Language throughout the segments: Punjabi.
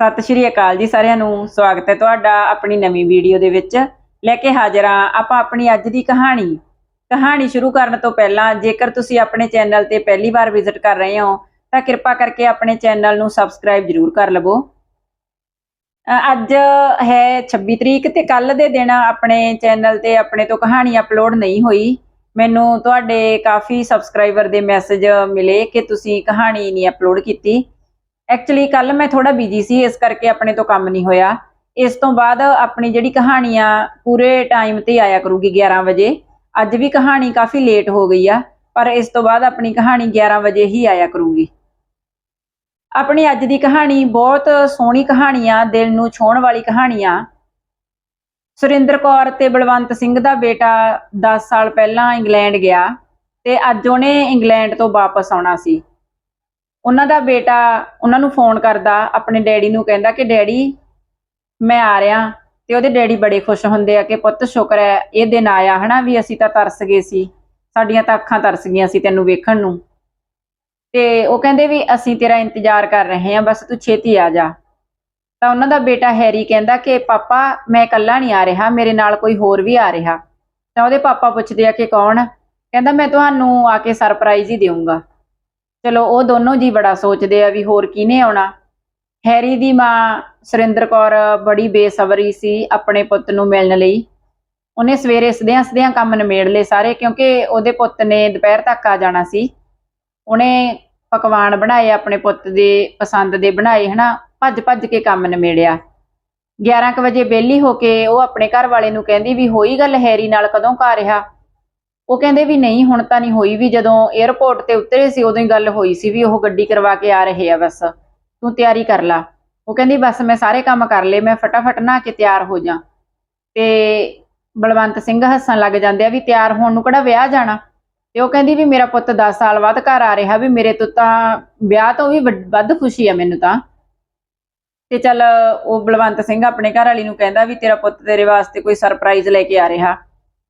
ਸਤਿ ਸ਼੍ਰੀ ਅਕਾਲ ਜੀ ਸਾਰਿਆਂ ਨੂੰ। ਸਵਾਗਤ ਹੈ ਤੁਹਾਡਾ ਆਪਣੀ ਨਵੀਂ ਵੀਡੀਓ ਦੇ ਵਿੱਚ। ਲੈ ਕੇ ਹਾਜ਼ਰ ਹਾਂ ਆਪਾਂ ਆਪਣੀ ਅੱਜ ਦੀ ਕਹਾਣੀ। ਕਹਾਣੀ ਸ਼ੁਰੂ ਕਰਨ ਤੋਂ ਪਹਿਲਾਂ ਜੇਕਰ ਤੁਸੀਂ ਆਪਣੇ ਚੈਨਲ ਤੇ ਪਹਿਲੀ ਵਾਰ ਵਿਜ਼ਿਟ ਕਰ ਰਹੇ ਹੋ, ਤਾਂ ਕਿਰਪਾ ਕਰਕੇ ਆਪਣੇ ਚੈਨਲ ਨੂੰ ਸਬਸਕ੍ਰਾਈਬ ਜ਼ਰੂਰ ਕਰ ਲਵੋ। ਅੱਜ ਹੈ 26 ਤਰੀਕ ਤੇ ਕੱਲ ਦੇ ਦਿਨ ਆਪਣੇ ਚੈਨਲ ਤੇ ਆਪਣੇ ਤੋਂ ਕਹਾਣੀ ਅਪਲੋਡ ਨਹੀਂ ਹੋਈ। ਮੈਨੂੰ ਤੁਹਾਡੇ ਕਾਫੀ ਸਬਸਕ੍ਰਾਈਬਰ ਦੇ ਮੈਸੇਜ ਮਿਲੇ ਕਿ ਤੁਸੀਂ ਕਹਾਣੀ ਨਹੀਂ ਅਪਲੋਡ ਕੀਤੀ। ਐਕਚੁਅਲੀ ਕੱਲ ਮੈਂ ਥੋੜਾ ਬਿਜ਼ੀ ਸੀ, ਇਸ ਕਰਕੇ ਆਪਣੇ ਤੋਂ ਕੰਮ ਨਹੀਂ ਹੋਇਆ। ਇਸ ਤੋਂ ਬਾਅਦ ਆਪਣੀ ਜਿਹੜੀ ਕਹਾਣੀ ਆ ਪੂਰੇ ਟਾਈਮ ਤੇ ਆਇਆ ਕਰੂਗੀ 11 ਵਜੇ। ਅੱਜ ਵੀ ਕਹਾਣੀ ਕਾਫੀ ਲੇਟ ਹੋ ਗਈ ਆ, ਪਰ ਇਸ ਤੋਂ ਬਾਅਦ ਆਪਣੀ ਕਹਾਣੀ 11 ਵਜੇ ਹੀ ਆਇਆ ਕਰੂਗੀ। ਆਪਣੀ ਅੱਜ ਦੀ ਕਹਾਣੀ ਬਹੁਤ ਸੋਹਣੀ ਕਹਾਣੀ ਆ, ਦਿਲ ਨੂੰ ਛੋਹਣ ਵਾਲੀ ਕਹਾਣੀ ਆ। ਸੁਰਿੰਦਰ ਕੌਰ ਤੇ ਬਲਵੰਤ ਸਿੰਘ ਦਾ ਬੇਟਾ 10 ਸਾਲ ਪਹਿਲਾਂ ਇੰਗਲੈਂਡ ਗਿਆ ਤੇ ਅੱਜ ਉਹਨੇ ਇੰਗਲੈਂਡ ਤੋਂ ਵਾਪਸ ਆਉਣਾ ਸੀ। ਉਹਨਾਂ ਦਾ ਬੇਟਾ ਉਹਨਾਂ ਨੂੰ ਫੋਨ ਕਰਦਾ, ਆਪਣੇ ਡੈਡੀ ਨੂੰ ਕਹਿੰਦਾ ਕਿ ਡੈਡੀ ਮੈਂ ਆ ਰਿਹਾ ਤੇ ਉਹਦੇ ਡੈਡੀ ਬੜੇ ਖੁਸ਼ ਹੁੰਦੇ ਆ ਕਿ ਪੁੱਤ ਸ਼ੁਕਰ ਹੈ, ਇਹ ਦਿਨ ਆਇਆ ਹਨਾ ਵੀ ਅਸੀਂ ਤਾਂ ਤਰਸ ਗਏ ਸੀ, ਸਾਡੀਆਂ ਤਾਂ ਅੱਖਾਂ ਤਰਸ ਗਈਆਂ ਸੀ ਤੈਨੂੰ ਵੇਖਣ ਨੂੰ। ਤੇ ਉਹ ਕਹਿੰਦੇ ਵੀ ਅਸੀਂ ਤੇਰਾ ਇੰਤਜ਼ਾਰ ਕਰ ਰਹੇ ਹਾਂ, ਬਸ ਤੂੰ ਛੇਤੀ ਆ ਜਾ। ਤਾਂ ਉਹਨਾਂ ਦਾ ਬੇਟਾ ਹੈਰੀ ਕਹਿੰਦਾ ਕਿ ਪਾਪਾ, ਮੈਂ ਇਕੱਲਾ ਨਹੀਂ ਆ ਰਿਹਾ, ਮੇਰੇ ਨਾਲ ਕੋਈ ਹੋਰ ਵੀ ਆ ਰਿਹਾ। ਤਾਂ ਉਹਦੇ ਪਾਪਾ ਪੁੱਛਦੇ ਆ ਕਿ ਕੌਣ? ਕਹਿੰਦਾ ਮੈਂ ਤੁਹਾਨੂੰ ਆ ਕੇ ਸਰਪ੍ਰਾਈਜ਼ ਹੀ ਦੇਵਾਂਗਾ ਚਲੋ, ਉਹ ਦੋਨੋਂ ਜੀ ਬੜਾ ਸੋਚਦੇ ਆ ਵੀ ਹੋਰ ਕਿਹਨੇ ਆਉਣਾ। ਹੈਰੀ ਦੀ ਮਾਂ ਸੁਰਿੰਦਰ ਕੌਰ ਬੜੀ ਬੇਸਬਰੀ ਸੀ ਆਪਣੇ ਪੁੱਤ ਨੂੰ ਮਿਲਣ ਲਈ। ਉਹਨੇ ਸਵੇਰੇ ਸਦਿਆਂ ਸਦਿਆਂ ਕੰਮ ਨਿਮੇੜ ਲਏ ਸਾਰੇ, ਕਿਉਂਕਿ ਉਹਦੇ ਪੁੱਤ ਨੇ ਦੁਪਹਿਰ ਤੱਕ ਆ ਜਾਣਾ ਸੀ। ਉਹਨੇ ਪਕਵਾਨ ਬਣਾਏ ਆਪਣੇ ਪੁੱਤ ਦੇ, ਪਸੰਦ ਦੇ ਬਣਾਏ, ਹਨਾ? ਭੱਜ ਭੱਜ ਕੇ ਕੰਮ ਨਿਮੇੜਿਆ। 11 ਕੁ ਵਜੇ ਵਿਹਲੀ ਹੋ ਕੇ ਉਹ ਆਪਣੇ ਘਰ ਵਾਲੇ ਨੂੰ ਕਹਿੰਦੀ ਵੀ, ਹੋਈ ਗੱਲ ਹੈਰੀ ਨਾਲ ਕਦੋਂ ਕਾ ਰਿਹਾ ਉਹ ਕਹਿੰਦੇ ਵੀ ਨਹੀਂ, ਹੁਣ ਤਾਂ ਨਹੀਂ ਹੋਈ ਵੀ ਜਦੋਂ 에ਅਰਪੋਰਟ ਤੇ ਉਤਰੇ ਸੀ, ਉਦੋਂ ਹੀ ਗੱਲ ਹੋਈ ਸੀ ਵੀ ਉਹ ਗੱਡੀ ਕਰਵਾ ਕੇ ਆ ਰਹੇ ਆ ਬਸ। ਤੂੰ ਤਿਆਰੀ ਕਰ ਲਾ। ਉਹ ਕਹਿੰਦੀ ਬਸ ਮੈਂ ਸਾਰੇ ਕੰਮ ਕਰ ਲਏ, ਮੈਂ ਫਟਾਫਟ ਨਹਾ ਕੇ ਤਿਆਰ ਹੋ ਜਾ। ਤੇ ਬਲਵੰਤ ਸਿੰਘ ਹੱਸਣ ਲੱਗ ਜਾਂਦੇ ਆ ਵੀ ਤਿਆਰ ਹੋਣ ਨੂੰ ਕਿਹੜਾ ਵਿਆਹ ਜਾਣਾ? ਤੇ ਉਹ ਕਹਿੰਦੀ ਵੀ ਮੇਰਾ ਪੁੱਤ 10 ਸਾਲ ਬਾਅਦ ਘਰ ਆ ਰਿਹਾ ਵੀ ਮੇਰੇ ਤੋਂ ਤਾਂ ਵਿਆਹ ਤੋਂ ਵੀ ਵੱਧ ਖੁਸ਼ੀ ਆ ਮੈਨੂੰ ਤਾਂ। ਤੇ ਚੱਲ ਉਹ ਬਲਵੰਤ ਸਿੰਘ ਆਪਣੇ ਘਰ ਵਾਲੀ ਨੂੰ ਕਹਿੰਦਾ ਵੀ ਤੇਰਾ ਪੁੱਤ ਤੇਰੇ ਵਾਸਤੇ ਕੋਈ ਸਰਪ੍ਰਾਈਜ਼ ਲੈ ਕੇ ਆ ਰਿਹਾ।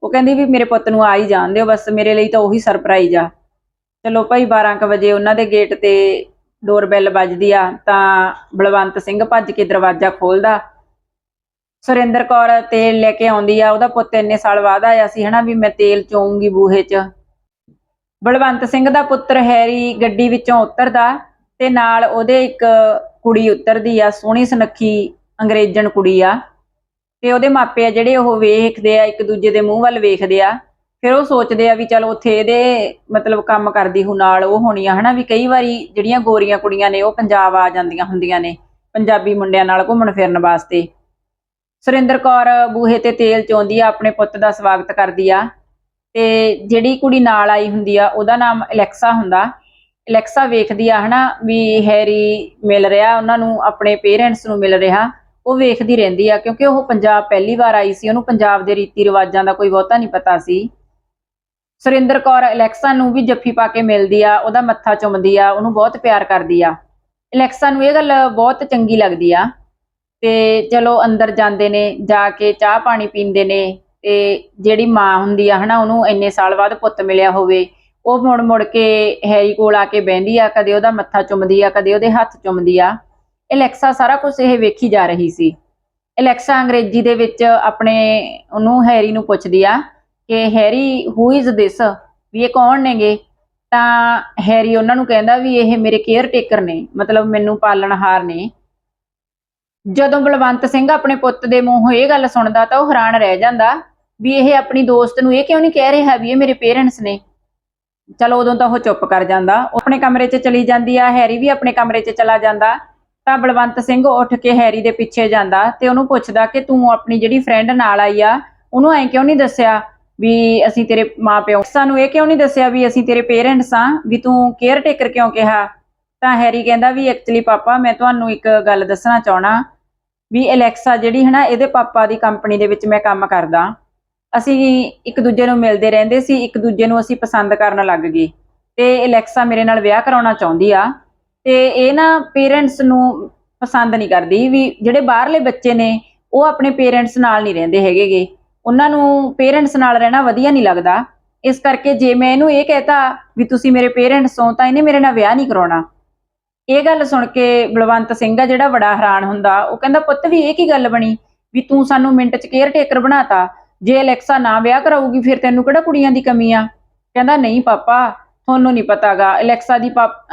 ਉਹ ਕਹਿੰਦੀ ਵੀ ਮੇਰੇ ਪੁੱਤ ਨੂੰ ਆ ਹੀ ਜਾਣ ਦਿਓ, ਬਸ ਮੇਰੇ ਲਈ ਤਾਂ ਉਹੀ ਸਰਪ੍ਰਾਈਜ਼ ਆ। ਚਲੋ ਭਾਈ 12 ਕ ਵਜੇ ਉਹਨਾਂ ਦੇ ਗੇਟ ਤੇ ਡੋਰ ਬੈਲ ਵੱਜਦੀ ਆ, ਤਾਂ ਬਲਵੰਤ ਸਿੰਘ ਭੱਜ ਕੇ ਦਰਵਾਜ਼ਾ ਖੋਲਦਾ। ਸੁਰਿੰਦਰ ਕੌਰ ਤੇਲ ਲੈ ਕੇ ਆਉਂਦੀ ਆ, ਉਹਦਾ ਪੁੱਤ ਇੰਨੇ ਸਾਲ ਬਾਅਦ ਆਇਆ ਸੀ ਹਨਾ ਵੀ ਮੈਂ ਤੇਲ ਚੋਊਂਗੀ ਬੂਹੇ 'ਚ। ਬਲਵੰਤ ਸਿੰਘ ਦਾ ਪੁੱਤਰ ਹੈਰੀ ਗੱਡੀ ਵਿੱਚੋਂ ਉਤਰਦਾ ਤੇ ਨਾਲ ਉਹਦੇ ਇੱਕ ਕੁੜੀ ਉਤਰਦੀ ਆ, ਸੋਹਣੀ ਸੁਨੱਖੀ ਅੰਗਰੇਜ਼ਣ ਕੁੜੀ ਆ। ਤੇ ਉਹਦੇ ਮਾਪੇ ਆ ਜਿਹੜੇ ਉਹ ਵੇਖਦੇ ਆ, ਇੱਕ ਦੂਜੇ ਦੇ ਮੂੰਹ ਵੱਲ ਵੇਖਦੇ ਆ। ਫਿਰ ਉਹ ਸੋਚਦੇ ਆ ਵੀ ਚਲ ਉੱਥੇ ਇਹਦੇ ਮਤਲਬ ਕੰਮ ਕਰਦੀ ਹੂ ਨਾਲ ਉਹ ਹੋਣੀ ਆ, ਹਨਾ? ਵੀ ਕਈ ਵਾਰੀ ਜਿਹੜੀਆਂ ਗੋਰੀਆਂ ਕੁੜੀਆਂ ਨੇ, ਉਹ ਪੰਜਾਬ ਆ ਜਾਂਦੀਆਂ ਹੁੰਦੀਆਂ ਨੇ, ਪੰਜਾਬੀ ਮੁੰਡਿਆਂ ਨਾਲ ਘੁੰਮਣ ਫਿਰਨ ਵਾਸਤੇ। ਸੁਰਿੰਦਰ ਕੌਰ ਬੂਹੇ ਤੇ ਤੇਲ ਚੋਂਦੀ ਆ, ਆਪਣੇ ਪੁੱਤ ਦਾ ਸਵਾਗਤ ਕਰਦੀ ਆ। ਤੇ ਜਿਹੜੀ ਕੁੜੀ ਨਾਲ ਆਈ ਹੁੰਦੀ ਆ, ਉਹਦਾ ਨਾਮ ਅਲੈਕਸਾ ਹੁੰਦਾ। ਅਲੈਕਸਾ ਵੇਖਦੀ ਆ, ਹਨਾ? ਵੀ ਹੈਰੀ ਮਿਲ ਰਿਹਾ, ਉਹਨਾਂ ਨੂੰ, ਆਪਣੇ ਪੇਰੈਂਟਸ ਨੂੰ ਮਿਲ ਰਿਹਾ। ਉਹ ਵੇਖਦੀ ਰਹਿੰਦੀ ਆ, ਕਿਉਂਕਿ ਉਹ ਪੰਜਾਬ ਪਹਿਲੀ ਵਾਰ ਆਈ ਸੀ, ਉਹਨੂੰ ਪੰਜਾਬ ਦੇ ਰੀਤੀ ਰਿਵਾਜਾਂ ਦਾ ਕੋਈ ਬਹੁਤਾ ਨਹੀਂ ਪਤਾ ਸੀ। ਸੁਰਿੰਦਰ ਕੌਰ ਅਲੈਕਸਾ ਨੂੰ ਵੀ ਜੱਫੀ ਪਾ ਕੇ ਮਿਲਦੀ ਆ, ਉਹਦਾ ਮੱਥਾ ਚੁੰਮਦੀ ਆ, ਉਹਨੂੰ ਬਹੁਤ ਪਿਆਰ ਕਰਦੀ ਆ। ਅਲੈਕਸਾ ਨੂੰ ਇਹ ਗੱਲ ਬਹੁਤ ਚੰਗੀ ਲੱਗਦੀ ਆ, ਤੇ ਚਲੋ ਅੰਦਰ ਜਾਂਦੇ ਨੇ, ਜਾ ਕੇ ਚਾਹ ਪਾਣੀ ਪੀਂਦੇ ਨੇ, ਤੇ ਜਿਹੜੀ ਮਾਂ ਹੁੰਦੀ ਆ ਹਨਾ, ਉਹਨੂੰ ਇੰਨੇ ਸਾਲ ਬਾਅਦ ਪੁੱਤ ਮਿਲਿਆ ਹੋਵੇ, ਉਹ ਮੁੜ ਮੁੜ ਕੇ ਹੈਰੀ ਕੋਲ ਆ ਕੇ ਬਹਿੰਦੀ ਆ, ਕਦੇ ਉਹਦਾ ਮੱਥਾ ਚੁੰਮਦੀ ਆ, ਕਦੇ ਉਹਦੇ ਹੱਥ ਚੁੰਮਦੀ ਆ। ਅਲੈਕਸਾ ਸਾਰਾ ਕੁਝ ਇਹ ਵੇਖੀ ਜਾ ਰਹੀ ਸੀ। ਅਲੈਕਸਾ ਅੰਗਰੇਜ਼ੀ ਦੇ ਵਿੱਚ ਆਪਣੇ ਉਹਨੂੰ ਹੈਰੀ ਨੂੰ ਪੁੱਛਦੀ ਆ ਕਿ ਹੈਰੀ ਹੂ ਇਜ਼ ਦਿਸ ਵੀ ਇਹ ਕੌਣ ਨੇਗੇ? ਤਾਂ ਹੈਰੀ ਉਹਨਾਂ ਨੂੰ ਕਹਿੰਦਾ ਵੀ ਇਹ ਮੇਰੇ ਕੇਅਰ ਟੇਕਰ ਨੇ, ਮਤਲਬ ਮੈਨੂੰ ਪਾਲਣਹਾਰ ਨੇ। ਜਦੋਂ ਬਲਵੰਤ ਸਿੰਘ ਆਪਣੇ ਪੁੱਤ ਦੇ ਮੂੰਹੋਂ ਇਹ ਗੱਲ ਸੁਣਦਾ ਤਾਂ ਉਹ ਹੈਰਾਨ ਰਹਿ ਜਾਂਦਾ ਵੀ ਇਹ ਆਪਣੀ ਦੋਸਤ ਨੂੰ ਇਹ ਕਿਉਂ ਨਹੀਂ ਕਹਿ ਰਿਹਾ ਵੀ ਇਹ ਮੇਰੇ ਪੇਰੈਂਟਸ ਨੇ। ਚਲੋ ਉਦੋਂ ਤਾਂ ਉਹ ਚੁੱਪ ਕਰ ਜਾਂਦਾ। ਉਹ ਆਪਣੇ ਕਮਰੇ 'ਚ ਚਲੀ ਜਾਂਦੀ ਆ ਹੈਰੀ ਵੀ ਆਪਣੇ ਕਮਰੇ 'ਚ ਚਲਾ ਜਾਂਦਾ। ਤਾਂ ਬਲਵੰਤ ਸਿੰਘ ਉੱਠ ਕੇ ਹੈਰੀ ਦੇ ਪਿੱਛੇ ਜਾਂਦਾ ਤੇ ਉਹਨੂੰ ਪੁੱਛਦਾ ਕਿ ਤੂੰ ਆਪਣੀ ਜਿਹੜੀ ਫਰੈਂਡ ਨਾਲ ਆਈ ਆ, ਉਹਨੂੰ ਐਂ ਕਿਉਂ ਨਹੀਂ ਦੱਸਿਆ ਵੀ ਅਸੀਂ ਤੇਰੇ ਮਾਪਿਓ? ਸਾਨੂੰ ਇਹ ਕਿਉਂ ਨਹੀਂ ਦੱਸਿਆ ਵੀ ਅਸੀਂ ਤੇਰੇ ਪੇਰੈਂਟਸ ਆ ਵੀ ਤੂੰ ਕੇਅਰ ਟੇਕਰ ਕਿਉਂ ਕਿਹਾ? ਤਾਂ ਹੈਰੀ ਕਹਿੰਦਾ ਵੀ ਐਕਚੁਅਲੀ ਪਾਪਾ, ਮੈਂ ਤੁਹਾਨੂੰ ਇੱਕ ਗੱਲ ਦੱਸਣਾ ਚਾਹਣਾ ਵੀ ਅਲੈਕਸਾ ਜਿਹੜੀ ਹੈ ਨਾ ਇਹਦੇ ਪਾਪਾ ਦੀ ਕੰਪਨੀ ਦੇ ਵਿੱਚ ਮੈਂ ਕੰਮ ਕਰਦਾ। ਅਸੀਂ ਇੱਕ ਦੂਜੇ ਨੂੰ ਮਿਲਦੇ ਰਹਿੰਦੇ ਸੀ, ਇੱਕ ਦੂਜੇ ਨੂੰ ਅਸੀਂ ਪਸੰਦ ਕਰਨ ਲੱਗ ਗਏ। ਤੇ ਅਲੈਕਸਾ ਮੇਰੇ ਨਾਲ ਵਿਆਹ ਕਰਾਉਣਾ ਚਾਹੁੰਦੀ ਆ। ਤੇ ਇਹ ਨਾ ਪੇਰੈਂਟਸ ਨੂੰ ਪਸੰਦ ਨਹੀਂ ਕਰਦੀ ਵੀ ਜਿਹੜੇ ਬਾਹਰਲੇ ਬੱਚੇ ਨੇ, ਉਹ ਆਪਣੇ ਪੇਰੈਂਟਸ ਨਾਲ ਨਹੀਂ ਰਹਿੰਦੇ ਹੈਗੇਗੇ। ਉਹਨਾਂ ਨੂੰ ਪੇਰੈਂਟਸ ਨਾਲ ਰਹਿਣਾ ਵਧੀਆ ਨਹੀਂ ਲੱਗਦਾ। ਇਸ ਕਰਕੇ ਜੇ ਮੈਂ ਇਹਨੂੰ ਇਹ ਕਹਤਾ ਵੀ ਤੁਸੀਂ ਮੇਰੇ ਪੇਰੈਂਟਸ ਹੋ, ਤਾਂ ਇਹਨੇ ਮੇਰੇ ਨਾਲ ਵਿਆਹ ਨਹੀਂ ਕਰਾਉਣਾ। ਇਹ ਗੱਲ ਸੁਣ ਕੇ ਬਲਵੰਤ ਸਿੰਘ ਆ ਜਿਹੜਾ ਬੜਾ ਹੈਰਾਨ ਹੁੰਦਾ, ਉਹ ਕਹਿੰਦਾ, ਪੁੱਤ, ਵੀ ਇਹ ਕੀ ਗੱਲ ਬਣੀ? ਵੀ ਤੂੰ ਸਾਨੂੰ ਮਿੰਟ 'ਚ ਕੇਅਰ ਟੇਕਰ ਬਣਾਤਾ। ਜੇ ਅਲੈਕਸਾ ਨਾ ਵਿਆਹ ਕਰਾਊਗੀ, ਫਿਰ ਤੈਨੂੰ ਕਿਹੜਾ ਕੁੜੀਆਂ ਦੀ ਕਮੀ ਆ? ਕਹਿੰਦਾ, ਨਹੀਂ, ਪਾਪਾ ਤੁਹਾਨੂੰ ਨਹੀਂ ਪਤਾਗਾ। ਅਲੈਕਸਾ ਦੀ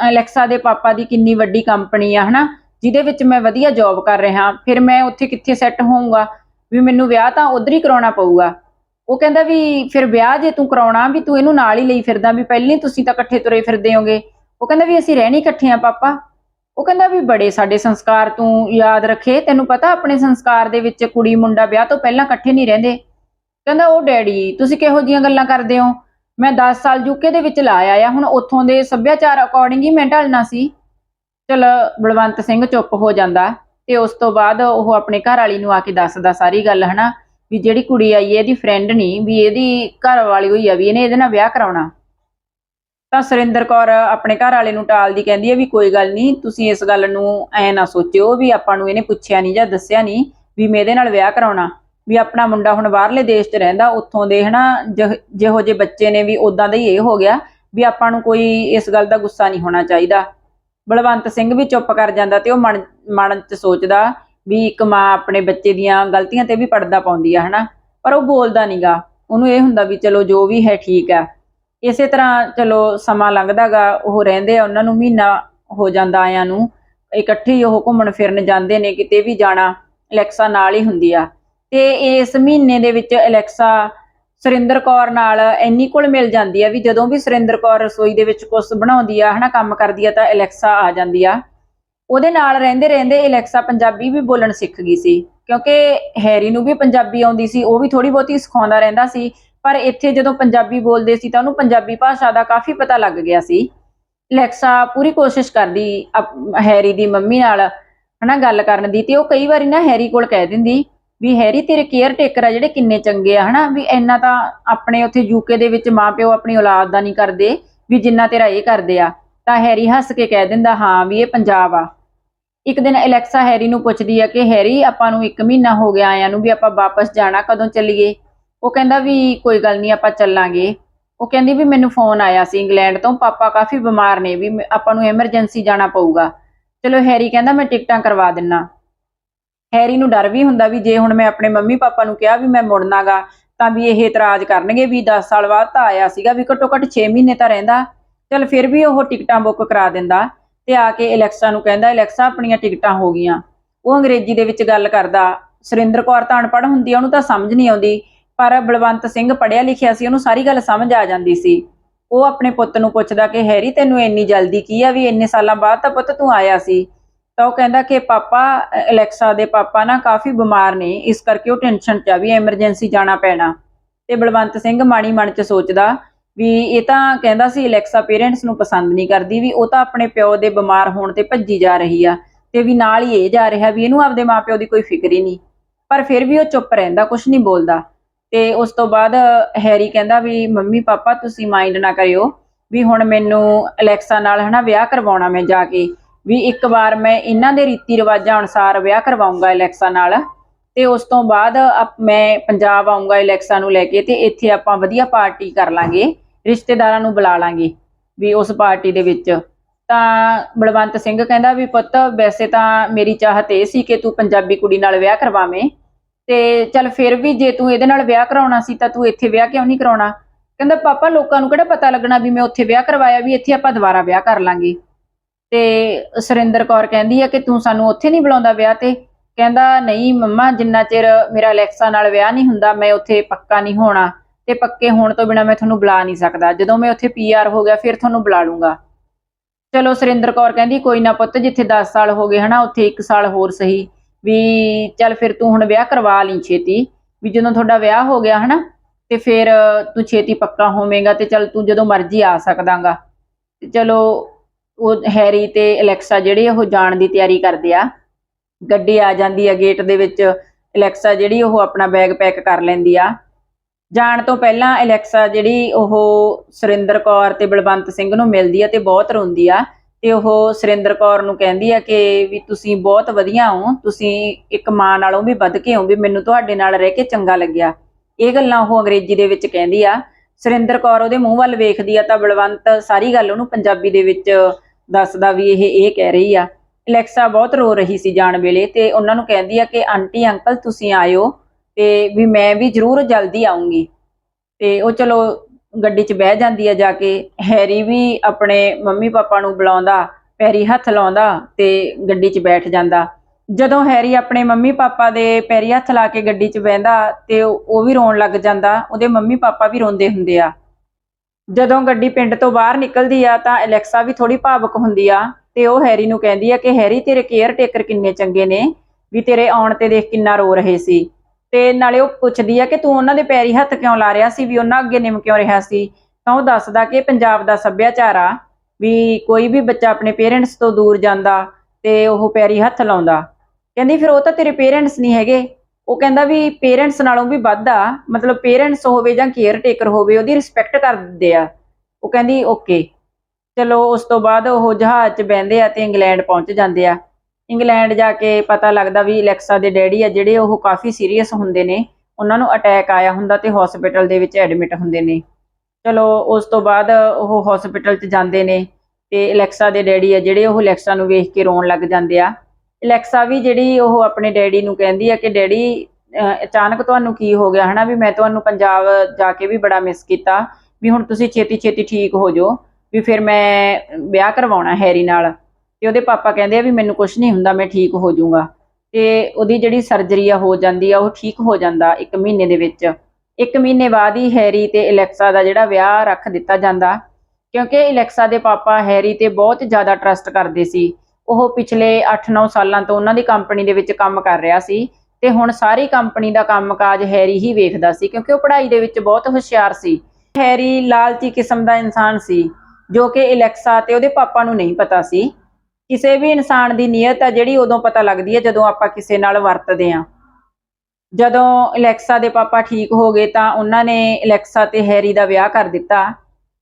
ਅਲੈਕਸਾ ਦੇ ਪਾਪਾ ਦੀ ਕਿੰਨੀ ਵੱਡੀ ਕੰਪਨੀ ਆ, ਹਨਾ? ਜਿਹਦੇ ਵਿੱਚ ਮੈਂ ਵਧੀਆ ਜੌਬ ਕਰ ਰਿਹਾ। ਫਿਰ ਮੈਂ ਉੱਥੇ ਕਿੱਥੇ ਸੈੱਟ ਹੋਊਂਗਾ? ਵੀ ਮੈਨੂੰ ਵਿਆਹ ਤਾਂ ਉਧਰ ਹੀ ਕਰਾਉਣਾ ਪਊਗਾ। ਉਹ ਕਹਿੰਦਾ ਵੀ ਫਿਰ ਵਿਆਹ ਜੇ ਤੂੰ ਕਰਾਉਣਾ, ਵੀ ਤੂੰ ਇਹਨੂੰ ਨਾਲ ਹੀ ਲਈ ਫਿਰਦਾ, ਵੀ ਪਹਿਲਾਂ ਤੁਸੀਂ ਤਾਂ ਇਕੱਠੇ ਤੁਰੇ ਫਿਰਦੇ ਹੋਗੇ। ਉਹ ਕਹਿੰਦਾ ਵੀ ਅਸੀਂ ਰਹਿਣੀ ਇਕੱਠੇ ਆ ਪਾਪਾ। ਉਹ ਕਹਿੰਦਾ ਵੀ ਬੜੇ ਸਾਡੇ ਸੰਸਕਾਰ ਤੂੰ ਯਾਦ ਰੱਖੇ। ਤੈਨੂੰ ਪਤਾ ਆਪਣੇ ਸੰਸਕਾਰ ਦੇ ਵਿੱਚ ਕੁੜੀ ਮੁੰਡਾ ਵਿਆਹ ਤੋਂ ਪਹਿਲਾਂ ਇਕੱਠੇ ਨਹੀਂ ਰਹਿੰਦੇ? ਕਹਿੰਦਾ ਉਹ ਡੈਡੀ, ਤੁਸੀਂ ਕਿਹੋ ਜੀਆਂ ਗੱਲਾਂ ਕਰਦੇ ਹੋ? ਮੈਂ 10 ਸਾਲ ਯੂਕੇ ਦੇ ਵਿੱਚ ਲਾਇਆ ਆ ਹੁਣ ਉੱਥੋਂ ਦੇ ਸੱਭਿਆਚਾਰ ਅਕੋਰਡਿੰਗ ਹੀ ਮੈਂ ਢਲਣਾ ਸੀ। ਚਲ ਬਲਵੰਤ ਸਿੰਘ ਚੁੱਪ ਹੋ ਜਾਂਦਾ ਤੇ ਉਸ ਤੋਂ ਬਾਅਦ ਉਹ ਆਪਣੇ ਘਰ ਵਾਲੀ ਨੂੰ ਆ ਕੇ ਦੱਸਦਾ ਸਾਰੀ ਗੱਲ, ਹਨਾ? ਵੀ ਜਿਹੜੀ ਕੁੜੀ ਆਈ ਹੈ, ਇਹਦੀ ਫਰੈਂਡ ਨਹੀਂ ਵੀ ਇਹਦੀ ਘਰ ਵਾਲੀ ਹੋਈ ਆ, ਵੀ ਇਹਨੇ ਇਹਦੇ ਨਾਲ ਵਿਆਹ ਕਰਾਉਣਾ। ਤਾਂ ਸੁਰਿੰਦਰ ਕੌਰ ਆਪਣੇ ਘਰ ਵਾਲੇ ਨੂੰ ਟਾਲਦੀ ਕਹਿੰਦੀ ਹੈ ਵੀ ਕੋਈ ਗੱਲ ਨਹੀਂ ਤੁਸੀਂ ਇਸ ਗੱਲ ਨੂੰ ਐ ਨਾ ਸੋਚਿਓ ਵੀ ਆਪਾਂ ਨੂੰ ਇਹਨੇ ਪੁੱਛਿਆ ਨਹੀਂ ਜਾਂ ਦੱਸਿਆ ਨਹੀਂ ਵੀ ਮੈਂ ਇਹਦੇ ਨਾਲ ਵਿਆਹ ਕਰਾਉਣਾ। ਵੀ ਆਪਣਾ ਮੁੰਡਾ ਹੁਣ ਬਾਹਰਲੇ ਦੇਸ਼ 'ਚ ਰਹਿੰਦਾ, ਉੱਥੋਂ ਦੇ ਹਨਾ, ਜਿਹੋ- ਜਿਹੋ ਜਿਹੇ ਬੱਚੇ ਨੇ ਵੀ ਉਦਾਂ ਦਾ ਹੀ ਇਹ ਹੋ ਗਿਆ ਵੀ ਆਪਾਂ ਨੂੰ ਕੋਈ ਇਸ ਗੱਲ ਦਾ ਗੁੱਸਾ ਨਹੀਂ ਹੋਣਾ ਚਾਹੀਦਾ। ਬਲਵੰਤ ਸਿੰਘ ਵੀ ਚੁੱਪ ਕਰ ਜਾਂਦਾ ਤੇ ਉਹ ਮਨ ਮਨ 'ਚ ਸੋਚਦਾ ਵੀ ਇੱਕ ਮਾਂ ਆਪਣੇ ਬੱਚੇ ਦੀਆਂ ਗਲਤੀਆਂ ਤੇ ਵੀ ਪਰਦਾ ਪਾਉਂਦੀ ਆ ਹਨਾ, ਪਰ ਉਹ ਬੋਲਦਾ ਨਹੀਂਗਾ ਉਹਨੂੰ ਇਹ ਹੁੰਦਾ ਵੀ ਚਲੋ ਜੋ ਵੀ ਹੈ ਠੀਕ ਆ। ਇਸੇ ਤਰ੍ਹਾਂ ਚਲੋ ਸਮਾਂ ਲੰਘਦਾਗਾ ਉਹ ਰਹਿੰਦੇ ਆ, ਉਹਨਾਂ ਨੂੰ ਮਹੀਨਾ ਹੋ ਜਾਂਦਾ ਆਇਆਂ ਨੂੰ। ਇਕੱਠੇ ਹੀ ਉਹ ਘੁੰਮਣ ਫਿਰਨ ਜਾਂਦੇ ਨੇ, ਕਿਤੇ ਵੀ ਜਾਣਾ, ਅਲੈਕਸਾ ਨਾਲ ਹੀ ਹੁੰਦੀ ਆ। ਤੇ ਇਸ ਮਹੀਨੇ ਦੇ ਵਿੱਚ ਅਲੈਕਸਾ ਸੁਰਿੰਦਰ ਕੌਰ ਨਾਲ ਇੰਨੀ ਕੋਲ ਮਿਲ ਜਾਂਦੀ ਆ ਵੀ ਜਦੋਂ ਵੀ ਸੁਰਿੰਦਰ ਕੌਰ ਰਸੋਈ ਦੇ ਵਿੱਚ ਕੁਝ ਬਣਾਉਂਦੀ ਆ, ਹਨਾ, ਕੰਮ ਕਰਦੀ ਆ, ਤਾਂ ਅਲੈਕਸਾ ਆ ਜਾਂਦੀ ਆ। ਉਹਦੇ ਨਾਲ ਰਹਿੰਦੇ ਰਹਿੰਦੇ ਅਲੈਕਸਾ ਪੰਜਾਬੀ ਵੀ ਬੋਲਣ ਸਿੱਖ ਗਈ ਸੀ, ਕਿਉਂਕਿ ਹੈਰੀ ਨੂੰ ਵੀ ਪੰਜਾਬੀ ਆਉਂਦੀ ਸੀ, ਉਹ ਵੀ ਥੋੜੀ ਬਹੁਤੀ ਸਿਖਾਉਂਦਾ ਰਹਿੰਦਾ ਸੀ, ਪਰ ਇੱਥੇ ਜਦੋਂ ਪੰਜਾਬੀ ਬੋਲਦੇ ਸੀ ਤਾਂ ਉਹਨੂੰ ਪੰਜਾਬੀ ਭਾਸ਼ਾ ਦਾ ਕਾਫੀ ਪਤਾ ਲੱਗ ਗਿਆ ਸੀ। ਅਲੈਕਸਾ ਪੂਰੀ ਕੋਸ਼ਿਸ਼ ਕਰਦੀ ਅਪ- ਹੈਰੀ ਦੀ ਮੰਮੀ ਨਾਲ, ਹਨਾ, ਗੱਲ ਕਰਨ ਦੀ ਤੇ ਉਹ ਕਈ ਵਾਰੀ ਨਾ ਹੈਰੀ ਕੋਲ ਕਹਿ ਦਿੰਦੀ ਵੀ ਹੈਰੀ ਤੇਰੇ ਕੇਅਰ ਟੇਕਰ ਆ ਜਿਹੜੇ ਕਿੰਨੇ ਚੰਗੇ ਆ, ਹਨਾ? ਵੀ ਇੰਨਾ ਤਾਂ ਆਪਣੇ ਉੱਥੇ ਯੂਕੇ ਦੇ ਵਿੱਚ ਮਾਪਿਓ ਆਪਣੀ ਔਲਾਦ ਦਾ ਨਹੀਂ ਕਰਦੇ, ਵੀ ਜਿੰਨਾ ਤੇਰਾ ਇਹ ਕਰਦੇ ਆ। ਤਾਂ ਹੈਰੀ ਹੱਸ ਕੇ ਕਹਿ ਦਿੰਦਾ, ਹਾਂ ਵੀ ਇਹ ਪੰਜਾਬ ਆ। ਇੱਕ ਦਿਨ ਅਲੈਕਸਾ ਹੈਰੀ ਨੂੰ ਪੁੱਛਦੀ ਆ ਕਿ, ਹੈਰੀ, ਆਪਾਂ ਨੂੰ 1 ਮਹੀਨਾ ਹੋ ਗਿਆ ਆਇਆਂ ਨੂੰ ਵੀ ਆਪਾਂ ਵਾਪਸ ਜਾਣਾ, ਕਦੋਂ ਚੱਲੀਏ? ਉਹ ਕਹਿੰਦਾ ਵੀ, ਕੋਈ ਗੱਲ ਨਹੀਂ, ਆਪਾਂ ਚੱਲਾਂਗੇ। ਉਹ ਕਹਿੰਦੀ ਵੀ, ਮੈਨੂੰ ਫੋਨ ਆਇਆ ਸੀ ਇੰਗਲੈਂਡ ਤੋਂ, ਪਾਪਾ ਕਾਫੀ ਬਿਮਾਰ ਨੇ, ਵੀ ਆਪਾਂ ਨੂੰ ਐਮਰਜੈਂਸੀ ਜਾਣਾ ਪਊਗਾ। ਚਲੋ ਹੈਰੀ ਕਹਿੰਦਾ, ਮੈਂ ਟਿਕਟਾਂ ਕਰਵਾ ਦਿੰਨਾ। ਹੈਰੀ ਨੂੰ ਡਰ ਵੀ ਹੁੰਦਾ ਵੀ ਜੇ ਹੁਣ ਮੈਂ ਆਪਣੇ ਮੰਮੀ ਪਾਪਾ ਨੂੰ ਕਿਹਾ ਵੀ ਮੈਂ ਮੁੜਨਾਗਾ, ਤਾਂ ਵੀ ਇਹ ਇਤਰਾਜ਼ ਕਰਨਗੇ ਵੀ 10 ਸਾਲ ਬਾਅਦ ਤਾਂ ਆਇਆ ਸੀਗਾ ਵੀ ਘੱਟੋ ਘੱਟ 6 ਮਹੀਨੇ ਤਾਂ ਰਹਿੰਦਾ। ਚਲ ਫਿਰ ਵੀ ਉਹ ਟਿਕਟਾਂ ਬੁੱਕ ਕਰਾ ਦਿੰਦਾ ਤੇ ਆ ਕੇ ਅਲੈਕਸਾ ਨੂੰ ਕਹਿੰਦਾ, ਅਲੈਕਸਾ, ਆਪਣੀਆਂ ਟਿਕਟਾਂ ਹੋ ਗਈਆਂ। ਉਹ ਅੰਗਰੇਜ਼ੀ ਦੇ ਵਿੱਚ ਗੱਲ ਕਰਦਾ। ਸੁਰਿੰਦਰ ਕੌਰ ਤਾਂ ਅਨਪੜ੍ਹ ਹੁੰਦੀ ਆ, ਉਹਨੂੰ ਤਾਂ ਸਮਝ ਨਹੀਂ ਆਉਂਦੀ, ਪਰ ਬਲਵੰਤ ਸਿੰਘ ਪੜ੍ਹਿਆ ਲਿਖਿਆ ਸੀ, ਉਹਨੂੰ ਸਾਰੀ ਗੱਲ ਸਮਝ ਆ ਜਾਂਦੀ ਸੀ। ਉਹ ਆਪਣੇ ਪੁੱਤ ਨੂੰ ਪੁੱਛਦਾ ਕਿ, ਹੈਰੀ, ਤੈਨੂੰ ਇੰਨੀ ਜਲਦੀ ਕੀ ਆ ਵੀ ਇੰਨੇ ਸਾਲਾਂ ਬਾਅਦ ਤਾਂ ਪੁੱਤ ਤੂੰ ਆਇਆ ਸੀ? ਤਾਂ ਉਹ ਕਹਿੰਦਾ ਕਿ ਪਾਪਾ, ਅਲੈਕਸਾ ਦੇ ਪਾਪਾ ਨਾ ਕਾਫੀ ਬਿਮਾਰ ਨੇ, ਇਸ ਕਰਕੇ ਉਹ ਟੈਨਸ਼ਨ 'ਚ ਆ ਵੀ ਐਮਰਜੈਂਸੀ ਜਾਣਾ ਪੈਣਾ। ਤੇ ਬਲਵੰਤ ਸਿੰਘ ਮਾਣੀ ਮਨ 'ਚ ਸੋਚਦਾ ਵੀ ਇਹ ਤਾਂ ਕਹਿੰਦਾ ਸੀ ਅਲੈਕਸਾ ਪੇਰੈਂਟਸ ਨੂੰ ਪਸੰਦ ਨਹੀਂ ਕਰਦੀ ਵੀ ਉਹ ਤਾਂ ਆਪਣੇ ਪਿਓ ਦੇ ਬਿਮਾਰ ਹੋਣ ਤੇ ਭੱਜੀ ਜਾ ਰਹੀ ਆ ਤੇ ਵੀ ਨਾਲ ਹੀ ਇਹ ਜਾ ਰਿਹਾ ਵੀ ਇਹਨੂੰ ਆਪਦੇ ਮਾਪਿਓ ਦੀ ਕੋਈ ਫਿਕਰ ਹੀ ਨਹੀਂ। ਪਰ ਫਿਰ ਵੀ ਉਹ ਚੁੱਪ ਰਹਿੰਦਾ ਕੁਝ ਨਹੀਂ ਬੋਲਦਾ। ਤੇ ਉਸ ਤੋਂ ਬਾਅਦ ਹੈਰੀ ਕਹਿੰਦਾ ਵੀ, ਮੰਮੀ, ਪਾਪਾ, ਤੁਸੀਂ ਮਾਈਂਡ ਨਾ ਕਰਿਓ ਵੀ ਹੁਣ ਮੈਨੂੰ ਅਲੈਕਸਾ ਨਾਲ ਹਨਾ ਵਿਆਹ ਕਰਵਾਉਣਾ ਮੈਂ ਜਾ ਕੇ। ਵੀ ਇੱਕ ਵਾਰ ਮੈਂ ਇਹਨਾਂ ਦੇ ਰੀਤੀ ਰਿਵਾਜਾਂ ਅਨੁਸਾਰ ਵਿਆਹ ਕਰਵਾਉਂਗਾ ਇਲੈਕਸਾ ਨਾਲ, ਤੇ ਉਸ ਤੋਂ ਬਾਅਦ ਮੈਂ ਪੰਜਾਬ ਆਉਂਗਾ ਇਲੈਕਸਾ ਨੂੰ ਲੈ ਕੇ ਤੇ ਇੱਥੇ ਆਪਾਂ ਵਧੀਆ ਪਾਰਟੀ ਕਰ ਲਾਂਗੇ, ਰਿਸ਼ਤੇਦਾਰਾਂ ਨੂੰ ਬੁਲਾ ਲਾਂਗੇ ਵੀ ਉਸ ਪਾਰਟੀ ਦੇ ਵਿੱਚ। ਤਾਂ ਬਲਵੰਤ ਸਿੰਘ ਕਹਿੰਦਾ ਵੀ ਪੁੱਤ ਵੈਸੇ ਤਾਂ ਮੇਰੀ ਚਾਹਤ ਇਹ ਸੀ ਕਿ ਤੂੰ ਪੰਜਾਬੀ ਕੁੜੀ ਨਾਲ ਵਿਆਹ ਕਰਵਾਵੇਂ, ਤੇ ਚੱਲ ਫਿਰ ਵੀ ਜੇ ਤੂੰ ਇਹਦੇ ਨਾਲ ਵਿਆਹ ਕਰਾਉਣਾ ਸੀ ਤਾਂ ਤੂੰ ਇੱਥੇ ਵਿਆਹ ਕਿਉਂ ਨਹੀਂ ਕਰਾਉਣਾ? ਕਹਿੰਦਾ ਪਾਪਾ ਲੋਕਾਂ ਨੂੰ ਕਿਹੜਾ ਪਤਾ ਲੱਗਣਾ ਵੀ ਮੈਂ ਉੱਥੇ ਵਿਆਹ ਕਰਵਾਇਆ ਵੀ ਇੱਥੇ ਆਪਾਂ ਦੁਬਾਰਾ ਵਿਆਹ ਕਰ ਲਾਂਗੇ। ਤੇ ਸੁਰਿੰਦਰ ਕੌਰ ਕਹਿੰਦੀ ਆ ਕਿ ਤੂੰ ਸਾਨੂੰ ਉੱਥੇ ਨਹੀਂ ਬੁਲਾਉਂਦਾ ਵਿਆਹ ਤੇ। ਕਹਿੰਦਾ, ਨਹੀਂ ਮੰਮਾ, ਜਿੰਨਾ ਚਿਰ ਮੇਰਾ ਅਲੈਕਸਾ ਨਾਲ ਵਿਆਹ ਨਹੀਂ ਹੁੰਦਾ, ਮੈਂ ਉੱਥੇ ਪੱਕਾ ਨਹੀਂ ਹੋਣਾ ਤੇ ਪੱਕੇ ਹੋਣ ਤੋਂ ਬਿਨਾ ਮੈਂ ਤੁਹਾਨੂੰ ਬੁਲਾ ਨਹੀਂ ਸਕਦਾ। ਜਦੋਂ ਮੈਂ ਉੱਥੇ ਪੀਆਰ ਹੋ ਗਿਆ, ਫਿਰ ਤੁਹਾਨੂੰ ਬੁਲਾ ਲੂੰਗਾ। ਚਲੋ, ਸੁਰਿੰਦਰ ਕੌਰ ਕਹਿੰਦੀ, ਕੋਈ ਨਾ ਪੁੱਤ, ਜਿੱਥੇ 10 ਸਾਲ ਹੋ ਗਏ ਹਨਾ, ਉੱਥੇ 1 ਸਾਲ ਹੋਰ ਸਹੀ। ਵੀ ਚੱਲ ਫਿਰ ਤੂੰ ਹੁਣ ਵਿਆਹ ਕਰਵਾ ਲਈ ਛੇਤੀ, ਵੀ ਜਦੋਂ ਤੁਹਾਡਾ ਵਿਆਹ ਹੋ ਗਿਆ ਹਨਾ, ਤੇ ਫਿਰ ਤੂੰ ਛੇਤੀ ਪੱਕਾ ਹੋਵੇਂਗਾ ਤੇ ਚੱਲ ਤੂੰ ਜਦੋਂ ਮਰਜ਼ੀ ਆ ਸਕਦਾਗਾ। ਤੇ ਚਲੋ ਉਹ ਹੈਰੀ ਤੇ ਅਲੈਕਸਾ ਜਿਹੜੇ ਉਹ ਜਾਣ ਦੀ ਤਿਆਰੀ ਕਰਦੇ ਆ। ਗੱਡੀ ਆ ਜਾਂਦੀ ਆ ਗੇਟ ਦੇ ਵਿੱਚ। ਅਲੈਕਸਾ ਜਿਹੜੀ ਉਹ ਆਪਣਾ ਬੈਗ ਪੈਕ ਕਰ ਲੈਂਦੀ ਆ। ਜਾਣ ਤੋਂ ਪਹਿਲਾਂ ਅਲੈਕਸਾ ਜਿਹੜੀ ਉਹ ਸੁਰਿੰਦਰ ਕੌਰ ਤੇ ਬਲਵੰਤ ਸਿੰਘ ਨੂੰ ਮਿਲਦੀ ਆ ਤੇ ਬਹੁਤ ਰੋਂਦੀ ਆ। ਤੇ ਉਹ ਸੁਰਿੰਦਰ ਕੌਰ ਨੂੰ ਕਹਿੰਦੀ ਆ ਕਿ ਵੀ ਤੁਸੀਂ ਬਹੁਤ ਵਧੀਆ ਹੋ। ਤੁਸੀਂ ਇੱਕ ਮਾਂ ਨਾਲੋਂ ਵੀ ਵੱਧ ਕੇ ਹੋ, ਵੀ ਮੈਨੂੰ ਤੁਹਾਡੇ ਨਾਲ ਰਹਿ ਕੇ ਚੰਗਾ ਲੱਗਿਆ। ਇਹ ਗੱਲਾਂ ਉਹ ਅੰਗਰੇਜ਼ੀ ਦੇ ਵਿੱਚ ਕਹਿੰਦੀ ਆ। ਸੁਰਿੰਦਰ ਕੌਰ ਉਹਦੇ ਮੂੰਹ ਵੱਲ ਵੇਖਦੀ ਆ ਤਾਂ ਬਲਵੰਤ ਸਾਰੀ ਗੱਲ ਉਹਨੂੰ ਪੰਜਾਬੀ ਦੇ ਵਿੱਚ ਦੱਸਦਾ ਵੀ ਇਹ ਇਹ ਕਹਿ ਰਹੀ ਆ। ਅਲੈਕਸਾ ਬਹੁਤ ਰੋ ਰਹੀ ਸੀ ਜਾਣ ਵੇਲੇ ਤੇ ਉਹਨਾਂ ਨੂੰ ਕਹਿੰਦੀ ਆ ਕਿ, ਆਂਟੀ, ਅੰਕਲ, ਤੁਸੀਂ ਆਇਓ ਤੇ ਵੀ ਮੈਂ ਵੀ ਜ਼ਰੂਰ ਜਲਦੀ ਆਉਂਗੀ ਤੇ ਉਹ ਚਲੋ ਗੱਡੀ 'ਚ ਬਹਿ ਜਾਂਦੀ ਆ ਜਾ ਕੇ। ਹੈਰੀ ਵੀ ਆਪਣੇ ਮੰਮੀ ਪਾਪਾ ਨੂੰ ਬੁਲਾਉਂਦਾ, ਪੈਰੀ ਹੱਥ ਲਾਉਂਦਾ ਤੇ ਗੱਡੀ 'ਚ ਬੈਠ ਜਾਂਦਾ। ਜਦੋਂ ਹੈਰੀ ਆਪਣੇ ਮੰਮੀ ਪਾਪਾ ਦੇ ਪੈਰੀ ਹੱਥ ਲਾ ਕੇ ਗੱਡੀ 'ਚ ਬਹਿੰਦਾ ਤੇ ਉਹ ਉਹ ਵੀ ਰੋਣ ਲੱਗ ਜਾਂਦਾ, ਉਹਦੇ ਮੰਮੀ ਪਾਪਾ ਵੀ ਰੋਂਦੇ ਹੁੰਦੇ ਆ। ਜਦੋਂ ਗੱਡੀ ਪਿੰਡ ਤੋਂ ਬਾਹਰ ਨਿਕਲਦੀ ਆ ਤਾਂ ਅਲੈਕਸਾ ਵੀ ਥੋੜੀ ਭਾਵਕ ਹੁੰਦੀ ਆ ਤੇ ਉਹ ਹੈਰੀ ਨੂੰ ਕਹਿੰਦੀ ਆ ਕਿ ਹੈਰੀ ਤੇਰੇ ਕੇਅਰ ਟੇਕਰ ਕਿੰਨੇ ਚੰਗੇ ਨੇ, ਵੀ ਤੇਰੇ ਆਉਣ ਤੇ ਦੇਖ ਕਿੰਨਾ ਰੋ ਰਹੇ ਸੀ। ਤੇ ਨਾਲੇ ਉਹ ਪੁੱਛਦੀ ਆ ਕਿ ਤੂੰ ਉਹਨਾਂ ਦੇ ਪੈਰੀ ਹੱਥ ਕਿਉਂ ਲਾ ਰਿਹਾ ਸੀ, ਵੀ ਉਹਨਾਂ ਅੱਗੇ ਨਿਮ ਕਿਉਂ ਰਿਹਾ ਸੀ? ਤਾਂ ਉਹ ਦੱਸਦਾ ਕਿ ਪੰਜਾਬ ਦਾ ਸੱਭਿਆਚਾਰ ਆ, ਵੀ ਕੋਈ ਵੀ ਬੱਚਾ ਆਪਣੇ ਪੇਰੈਂਟਸ ਤੋਂ ਦੂਰ ਜਾਂਦਾ ਤੇ ਉਹ ਪੈਰੀ ਹੱਥ ਲਾਉਂਦਾ। ਕਹਿੰਦੀ, ਫਿਰ ਉਹ ਤਾਂ ਤੇਰੇ ਪੇਰੈਂਟਸ ਨਹੀਂ ਹੈਗੇ ਉਹ ਕਹਿੰਦਾ ਵੀ ਪੇਰੈਂਟਸ ਨਾਲੋਂ ਵੀ ਵੱਧ ਆ, ਮਤਲਬ ਪੇਰੈਂਟਸ ਹੋਵੇ ਜਾਂ ਕੇਅਰ ਟੇਕਰ ਹੋਵੇ, ਉਹਦੀ ਰਿਸਪੈਕਟ ਕਰਦੇ ਆ। ਉਹ ਕਹਿੰਦੀ ਓਕੇ ਚਲੋ ਉਸ ਤੋਂ ਬਾਅਦ ਉਹ ਜਹਾਜ਼ 'ਚ ਬਹਿੰਦੇ ਆ ਤੇ ਇੰਗਲੈਂਡ ਪਹੁੰਚ ਜਾਂਦੇ ਆ। ਇੰਗਲੈਂਡ ਜਾ ਕੇ ਪਤਾ ਲੱਗਦਾ ਵੀ ਇਲੈਕਸਾ ਦੇ ਡੈਡੀ ਆ, ਜਿਹੜੇ ਉਹ ਕਾਫੀ ਸੀਰੀਅਸ ਹੁੰਦੇ ਨੇ, ਉਹਨਾਂ ਨੂੰ ਅਟੈਕ ਆਇਆ ਹੁੰਦਾ ਤੇ ਹਸਪੀਟਲ ਦੇ ਵਿੱਚ ਐਡਮਿਟ ਹੁੰਦੇ ਨੇ। ਚਲੋ ਉਸ ਤੋਂ ਬਾਅਦ ਉਹ ਹਸਪੀਟਲ 'ਚ ਜਾਂਦੇ ਨੇ ਤੇ ਇਲੈਕਸਾ ਦੇ ਡੈਡੀ ਆ, ਜਿਹੜੇ ਉਹ ਇਲੈਕਸਾ ਨੂੰ ਵੇਖ ਕੇ ਰੋਣ ਲੱਗ ਜਾਂਦੇ ਆ। ਇਲੈਕਸਾ ਵੀ ਜਿਹੜੀ ਉਹ ਆਪਣੇ ਡੈਡੀ ਨੂੰ ਕਹਿੰਦੀ ਆ ਕਿ ਡੈਡੀ ਅਚਾਨਕ ਤੁਹਾਨੂੰ ਕੀ ਹੋ ਗਿਆ ਹਨਾ, ਵੀ ਮੈਂ ਤੁਹਾਨੂੰ ਪੰਜਾਬ ਜਾ ਕੇ ਵੀ ਬੜਾ ਮਿਸ ਕੀਤਾ, ਵੀ ਹੁਣ ਤੁਸੀਂ ਛੇਤੀ ਛੇਤੀ ਠੀਕ ਹੋ ਜਾਓ, ਵੀ ਫਿਰ ਮੈਂ ਵਿਆਹ ਕਰਵਾਉਣਾ ਹੈਰੀ ਨਾਲ। ਤੇ ਉਹਦੇ ਪਾਪਾ ਕਹਿੰਦੇ ਆ ਵੀ ਮੈਨੂੰ ਕੁਝ ਨਹੀਂ ਹੁੰਦਾ, ਮੈਂ ਠੀਕ ਹੋ ਜਾਊਂਗਾ। ਤੇ ਉਹਦੀ ਜਿਹੜੀ ਸਰਜਰੀ ਆ ਹੋ ਜਾਂਦੀ ਆ, ਉਹ ਠੀਕ ਹੋ ਜਾਂਦਾ 1 ਮਹੀਨੇ ਦੇ ਵਿੱਚ। 1 ਮਹੀਨੇ ਬਾਅਦ ਹੀ ਹੈਰੀ ਤੇ ਇਲੈਕਸਾ ਦਾ ਜਿਹੜਾ ਵਿਆਹ ਰੱਖ ਦਿੱਤਾ ਜਾਂਦਾ, ਕਿਉਂਕਿ ਇਲੈਕਸਾ ਦੇ ਪਾਪਾ ਹੈਰੀ ਤੇ ਬਹੁਤ ਜ਼ਿਆਦਾ ਟਰਸਟ ਕਰਦੇ ਸੀ। ਉਹ ਪਿਛਲੇ 8-9 ਸਾਲਾਂ ਤੋਂ ਉਹਨਾਂ ਦੀ ਕੰਪਨੀ ਦੇ ਵਿੱਚ ਕੰਮ ਕਰ ਰਿਹਾ ਸੀ ਤੇ ਹੁਣ ਸਾਰੀ ਕੰਪਨੀ ਦਾ ਕੰਮਕਾਜ ਹੈਰੀ ਹੀ ਵੇਖਦਾ ਸੀ ਕਿਉਂਕਿ ਉਹ ਪੜ੍ਹਾਈ ਦੇ ਵਿੱਚ ਬਹੁਤ ਹੁਸ਼ਿਆਰ ਸੀ। ਹੈਰੀ ਲਾਲਚੀ ਕਿਸਮ ਦਾ ਇਨਸਾਨ ਸੀ ਜੋ ਕਿ ਇਲੈਕਸਾ ਤੇ ਉਹਦੇ ਪਾਪਾ ਨੂੰ ਨਹੀਂ ਪਤਾ ਸੀ। ਕਿਸੇ ਵੀ ਇਨਸਾਨ ਦੀ ਨੀਅਤ ਆ ਜਿਹੜੀ ਉਦੋਂ ਪਤਾ ਲੱਗਦੀ ਹੈ ਜਦੋਂ ਆਪਾਂ ਕਿਸੇ ਨਾਲ ਵਰਤਦੇ ਹਾਂ ਜਦੋਂ ਅਲੈਕਸਾ ਦੇ ਪਾਪਾ ਠੀਕ ਹੋ ਗਏ ਤਾਂ ਉਹਨਾਂ ਨੇ ਇਲੈਕਸਾ ਤੇ ਹੈਰੀ ਦਾ ਵਿਆਹ ਕਰ ਦਿੱਤਾ।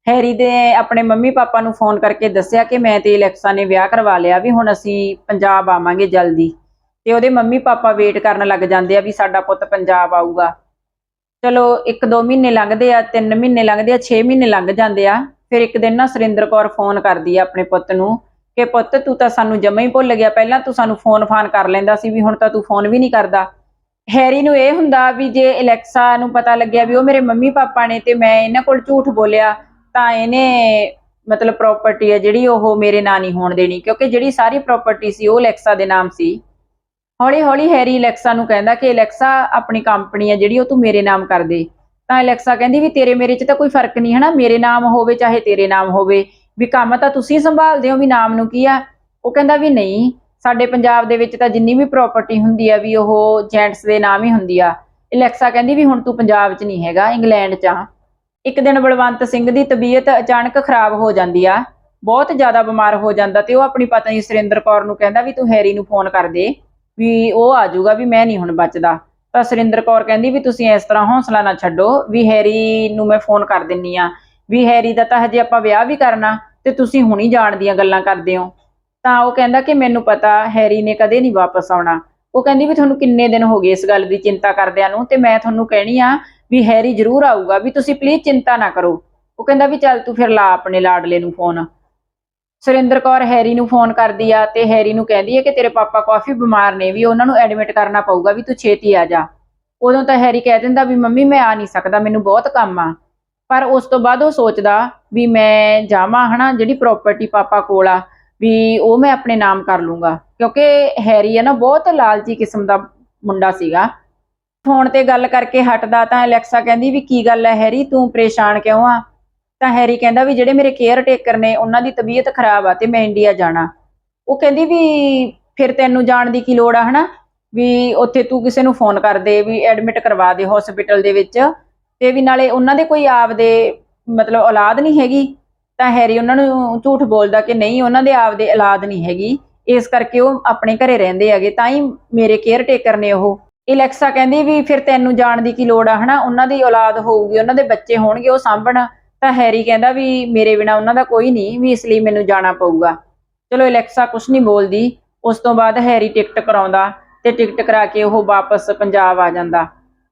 ਹੈਰੀ ਦੇ ਆਪਣੇ ਮੰਮੀ ਪਾਪਾ ਨੂੰ ਫੋਨ ਕਰਕੇ ਦੱਸਿਆ ਕਿ ਮੈਂ ਤੇ ਅਲੈਕਸਾ ਨੇ ਵਿਆਹ ਕਰਵਾ ਲਿਆ ਵੀ ਹੁਣ ਅਸੀਂ ਪੰਜਾਬ ਆਵਾਂਗੇ ਜਲਦੀ। ਤੇ ਉਹਦੇ ਮੰਮੀ ਪਾਪਾ ਵੇਟ ਕਰਨ ਲੱਗ ਜਾਂਦੇ ਆ ਵੀ ਸਾਡਾ ਪੁੱਤ ਪੰਜਾਬ ਆਊਗਾ। ਚਲੋ 1-2 ਮਹੀਨੇ ਲੰਘਦੇ ਆ 3 ਮਹੀਨੇ ਲੰਘਦੇ ਆ 6 ਮਹੀਨੇ ਲੰਘ ਜਾਂਦੇ ਆ, ਫਿਰ ਇੱਕ ਦਿਨ ਨਾ ਸੁਰਿੰਦਰ ਕੌਰ ਫੋਨ ਕਰਦੀ ਆ ਆਪਣੇ ਪੁੱਤ ਨੂੰ ਕਿ ਪੁੱਤ ਤੂੰ ਤਾਂ ਸਾਨੂੰ ਜਮਾ ਹੀ ਭੁੱਲ ਗਿਆ, ਪਹਿਲਾਂ ਤੂੰ ਸਾਨੂੰ ਫੋਨ ਫਾਨ ਕਰ ਲੈਂਦਾ ਸੀ ਵੀ ਹੁਣ ਤਾਂ ਤੂੰ ਫੋਨ ਵੀ ਨਹੀਂ ਕਰਦਾ। ਹੈਰੀ ਨੂੰ ਇਹ ਹੁੰਦਾ ਵੀ ਜੇ ਅਲੈਕਸਾ ਨੂੰ ਪਤਾ ਲੱਗਿਆ ਵੀ ਉਹ ਮੇਰੇ ਮੰਮੀ ਪਾਪਾ ਨੇ ਤੇ ਮੈਂ ਇਹਨਾਂ ਕੋਲ ਝੂਠ ਬੋਲਿਆ ਤਾਂ ਇਹਨੇ ਮਤਲਬ ਪ੍ਰਾਪਰਟੀ ਹੈ ਜਿਹੜੀ ਉਹ ਮੇਰੇ ਨਾਂ ਨਹੀਂ ਹੋਣ ਦੇਣੀ, ਕਿਉਂਕਿ ਜਿਹੜੀ ਸਾਰੀ ਪ੍ਰਾਪਰਟੀ ਸੀ ਉਹ ਅਲੈਕਸਾ ਦੇ ਨਾਮ ਸੀ। ਹੌਲੀ ਹੌਲੀ ਹੈਰੀ ਅਲੈਕਸਾ ਨੂੰ ਕਹਿੰਦਾ ਕਿ ਅਲੈਕਸਾ ਆਪਣੀ ਕੰਪਨੀ ਹੈ ਜਿਹੜੀ ਉਹ ਤੂੰ ਮੇਰੇ ਨਾਮ ਕਰ ਦੇ। ਤਾਂ ਅਲੈਕਸਾ ਕਹਿੰਦੀ ਵੀ ਤੇਰੇ ਮੇਰੇ 'ਚ ਤਾਂ ਕੋਈ ਫ਼ਰਕ ਨਹੀਂ ਹਨਾ, ਮੇਰੇ ਨਾਮ ਹੋਵੇ ਚਾਹੇ ਤੇਰੇ ਨਾਮ ਹੋਵੇ। ਵੀ ਕੰਮ ਤਾਂ ਤੁਸੀਂ ਸੰਭਾਲਦੇ ਹੋ, ਵੀ ਨਾਮ ਨੂੰ ਕੀ ਆ? ਉਹ ਕਹਿੰਦਾ ਵੀ ਨਹੀਂ, ਸਾਡੇ ਪੰਜਾਬ ਦੇ ਵਿੱਚ ਤਾਂ ਜਿੰਨੀ ਵੀ ਪ੍ਰਾਪਰਟੀ ਹੁੰਦੀ ਆ ਵੀ ਉਹ ਜੈਂਟਸ ਦੇ ਨਾਮ ਹੀ ਹੁੰਦੀ ਆ। ਅਲੈਕਸਾ ਕਹਿੰਦੀ ਵੀ ਹੁਣ ਤੂੰ ਪੰਜਾਬ 'ਚ ਨਹੀਂ ਹੈਗਾ, ਇੰਗਲੈਂਡ 'ਚ ਆ। ਇੱਕ ਦਿਨ ਬਲਵੰਤ ਸਿੰਘ ਦੀ ਤਬੀਅਤ ਅਚਾਨਕ ਖਰਾਬ ਹੋ ਜਾਂਦੀ ਆ, ਬਹੁਤ ਜ਼ਿਆਦਾ ਬਿਮਾਰ ਹੋ ਜਾਂਦਾ ਤੇ ਉਹ ਆਪਣੀ ਪਤਨੀ ਸੁਰਿੰਦਰ ਕੌਰ ਨੂੰ ਕਹਿੰਦਾ ਵੀ ਤੂੰ ਹੈਰੀ ਨੂੰ ਫੋਨ ਕਰ ਦੇ, ਵੀ ਉਹ ਆ ਜਾਊਗਾ ਵੀ ਮੈਂ ਨਹੀਂ ਹੁਣ ਬਚਦਾ। ਤਾਂ ਸੁਰਿੰਦਰ ਕੌਰ ਕਹਿੰਦੀ ਵੀ ਤੁਸੀਂ ਇਸ ਤਰ੍ਹਾਂ ਹੌਸਲਾ ਨਾ ਛੱਡੋ, ਵੀ ਹੈਰੀ ਨੂੰ ਮੈਂ ਫੋਨ ਕਰ ਦਿੰਨੀ ਆ। ਵੀ ਹੈਰੀ ਦਾ ਤਾਂ ਹਜੇ ਆਪਾਂ ਵਿਆਹ ਵੀ ਕਰਨਾ ਤੇ ਤੁਸੀਂ ਹੁਣੀ ਜਾਣ ਦੀਆਂ ਗੱਲਾਂ ਕਰਦੇ ਹੋ। ਤਾਂ ਉਹ ਕਹਿੰਦਾ ਕਿ ਮੈਨੂੰ ਪਤਾ ਹੈਰੀ ਨੇ ਕਦੇ ਨਹੀਂ ਵਾਪਸ ਆਉਣਾ। ਉਹ ਕਹਿੰਦੀ ਵੀ ਤੁਹਾਨੂੰ ਕਿੰਨੇ ਦਿਨ ਹੋ ਗਏ ਇਸ ਗੱਲ ਦੀ ਚਿੰਤਾ ਕਰਦਿਆਂ ਨੂੰ ਤੇ ਮੈਂ ਤੁਹਾਨੂੰ ਕਹਿਣੀ ਆ ਵੀ ਹੈਰੀ ਜ਼ਰੂਰ ਆਊਗਾ, ਵੀ ਤੁਸੀਂ ਪਲੀਜ਼ ਚਿੰਤਾ ਨਾ ਕਰੋ। ਉਹ ਕਹਿੰਦਾ ਵੀ ਚੱਲ ਤੂੰ ਫਿਰ ਲਾ ਆਪਣੇ ਲਾਡਲੇ ਨੂੰ ਫੋਨ ਸੁਰਿੰਦਰ ਕੌਰ ਹੈਰੀ ਨੂੰ ਫੋਨ ਕਰਦੀ ਆ ਤੇ ਹੈਰੀ ਨੂੰ ਕਹਿੰਦੀ ਹੈ ਕਿ ਤੇਰੇ ਪਾਪਾ ਕਾਫੀ ਬਿਮਾਰ ਨੇ, ਵੀ ਉਹਨਾਂ ਨੂੰ ਐਡਮਿਟ ਕਰਨਾ ਪਊਗਾ ਵੀ ਤੂੰ ਛੇਤੀ ਆ ਜਾ। ਉਦੋਂ ਤਾਂ ਹੈਰੀ ਕਹਿ ਦਿੰਦਾ ਵੀ ਮੰਮੀ ਮੈਂ ਆ ਨਹੀਂ ਸਕਦਾ, ਮੈਨੂੰ ਬਹੁਤ ਕੰਮ ਆ। ਪਰ ਉਸ ਤੋਂ ਬਾਅਦ ਉਹ ਸੋਚਦਾ ਵੀ ਮੈਂ ਜਾਵਾਂ ਹਨਾ, ਜਿਹੜੀ ਪ੍ਰਾਪਰਟੀ ਪਾਪਾ ਕੋਲ ਆ, ਵੀ ਉਹ ਮੈਂ ਆਪਣੇ ਨਾਮ ਕਰ ਲੂੰਗਾ। ਕਿਉਂਕਿ ਹੈਰੀ ਹੈ ਨਾ ਬਹੁਤ ਲਾਲਚੀ ਕਿਸਮ ਦਾ ਮੁੰਡਾ ਸੀਗਾ। ਫੋਨ ਤੇ ਗੱਲ ਕਰਕੇ ਹਟਦਾ ਤਾਂ ਅਲੈਕਸਾ ਕਹਿੰਦੀ ਵੀ ਕੀ ਗੱਲ ਹੈ ਹੈਰੀ, ਤੂੰ ਪਰੇਸ਼ਾਨ ਕਿਉਂ ਆ? ਤਾਂ ਹੈਰੀ ਕਹਿੰਦਾ ਵੀ ਜਿਹੜੇ ਮੇਰੇ ਕੇਅਰ ਟੇਕਰ ਨੇ, ਉਹਨਾਂ ਦੀ ਤਬੀਅਤ ਖਰਾਬ ਆ ਤੇ ਮੈਂ ਇੰਡੀਆ ਜਾਣਾ। ਉਹ ਕਹਿੰਦੀ ਵੀ ਫਿਰ ਤੈਨੂੰ ਜਾਣ ਦੀ ਕੀ ਲੋੜ ਆ, ਹਨਾ? ਵੀ ਉੱਥੇ ਤੂੰ ਕਿਸੇ ਨੂੰ ਫੋਨ ਕਰ ਦੇ, ਵੀ ਐਡਮਿਟ ਕਰਵਾ ਦੇ ਹਸਪੀਟਲ ਦੇ ਵਿੱਚ। ਤੇ ਵੀ ਨਾਲੇ ਉਹਨਾਂ ਦੇ ਕੋਈ ਆਪਦੇ ਮਤਲਬ ਔਲਾਦ ਨਹੀਂ ਹੈਗੀ। ਤਾਂ ਹੈਰੀ ਉਹਨਾਂ ਨੂੰ ਝੂਠ ਬੋਲਦਾ ਕਿ ਨਹੀਂ, ਉਹਨਾਂ ਦੇ ਆਪਦੇ ਔਲਾਦ ਨਹੀਂ ਹੈਗੀ। ਇਸ ਕਰਕੇ ਉਹ ਆਪਣੇ ਘਰੇ ਰਹਿੰਦੇ ਹੈਗੇ, ਤਾਂ ਹੀ ਮੇਰੇ ਕੇਅਰ ਟੇਕਰ ਨੇ ਉਹ। ਇਲੈਕਸਾ ਕਹਿੰਦੀ ਵੀ ਫਿਰ ਤੈਨੂੰ ਜਾਣ ਦੀ ਕੀ ਲੋੜ ਆ, ਹਨਾ? ਉਹਨਾਂ ਦੀ ਔਲਾਦ ਹੋਊਗੀ, ਉਹਨਾਂ ਦੇ ਬੱਚੇ ਹੋਣਗੇ, ਉਹ ਸਾਂਭਣ। ਤਾਂ ਹੈਰੀ ਕਹਿੰਦਾ ਵੀ ਮੇਰੇ ਬਿਨਾ ਉਹਨਾਂ ਦਾ ਕੋਈ ਨਹੀਂ, ਵੀ ਇਸ ਲਈ ਮੈਨੂੰ ਜਾਣਾ ਪਊਗਾ। ਚਲੋ ਇਲੈਕਸਾ ਕੁਝ ਨਹੀਂ ਬੋਲਦੀ। ਉਸ ਤੋਂ ਬਾਅਦ ਹੈਰੀ ਟਿਕਟ ਕਰਾਉਂਦਾ ਤੇ ਟਿਕਟ ਕਰਾ ਕੇ ਉਹ ਵਾਪਸ ਪੰਜਾਬ ਆ ਜਾਂਦਾ।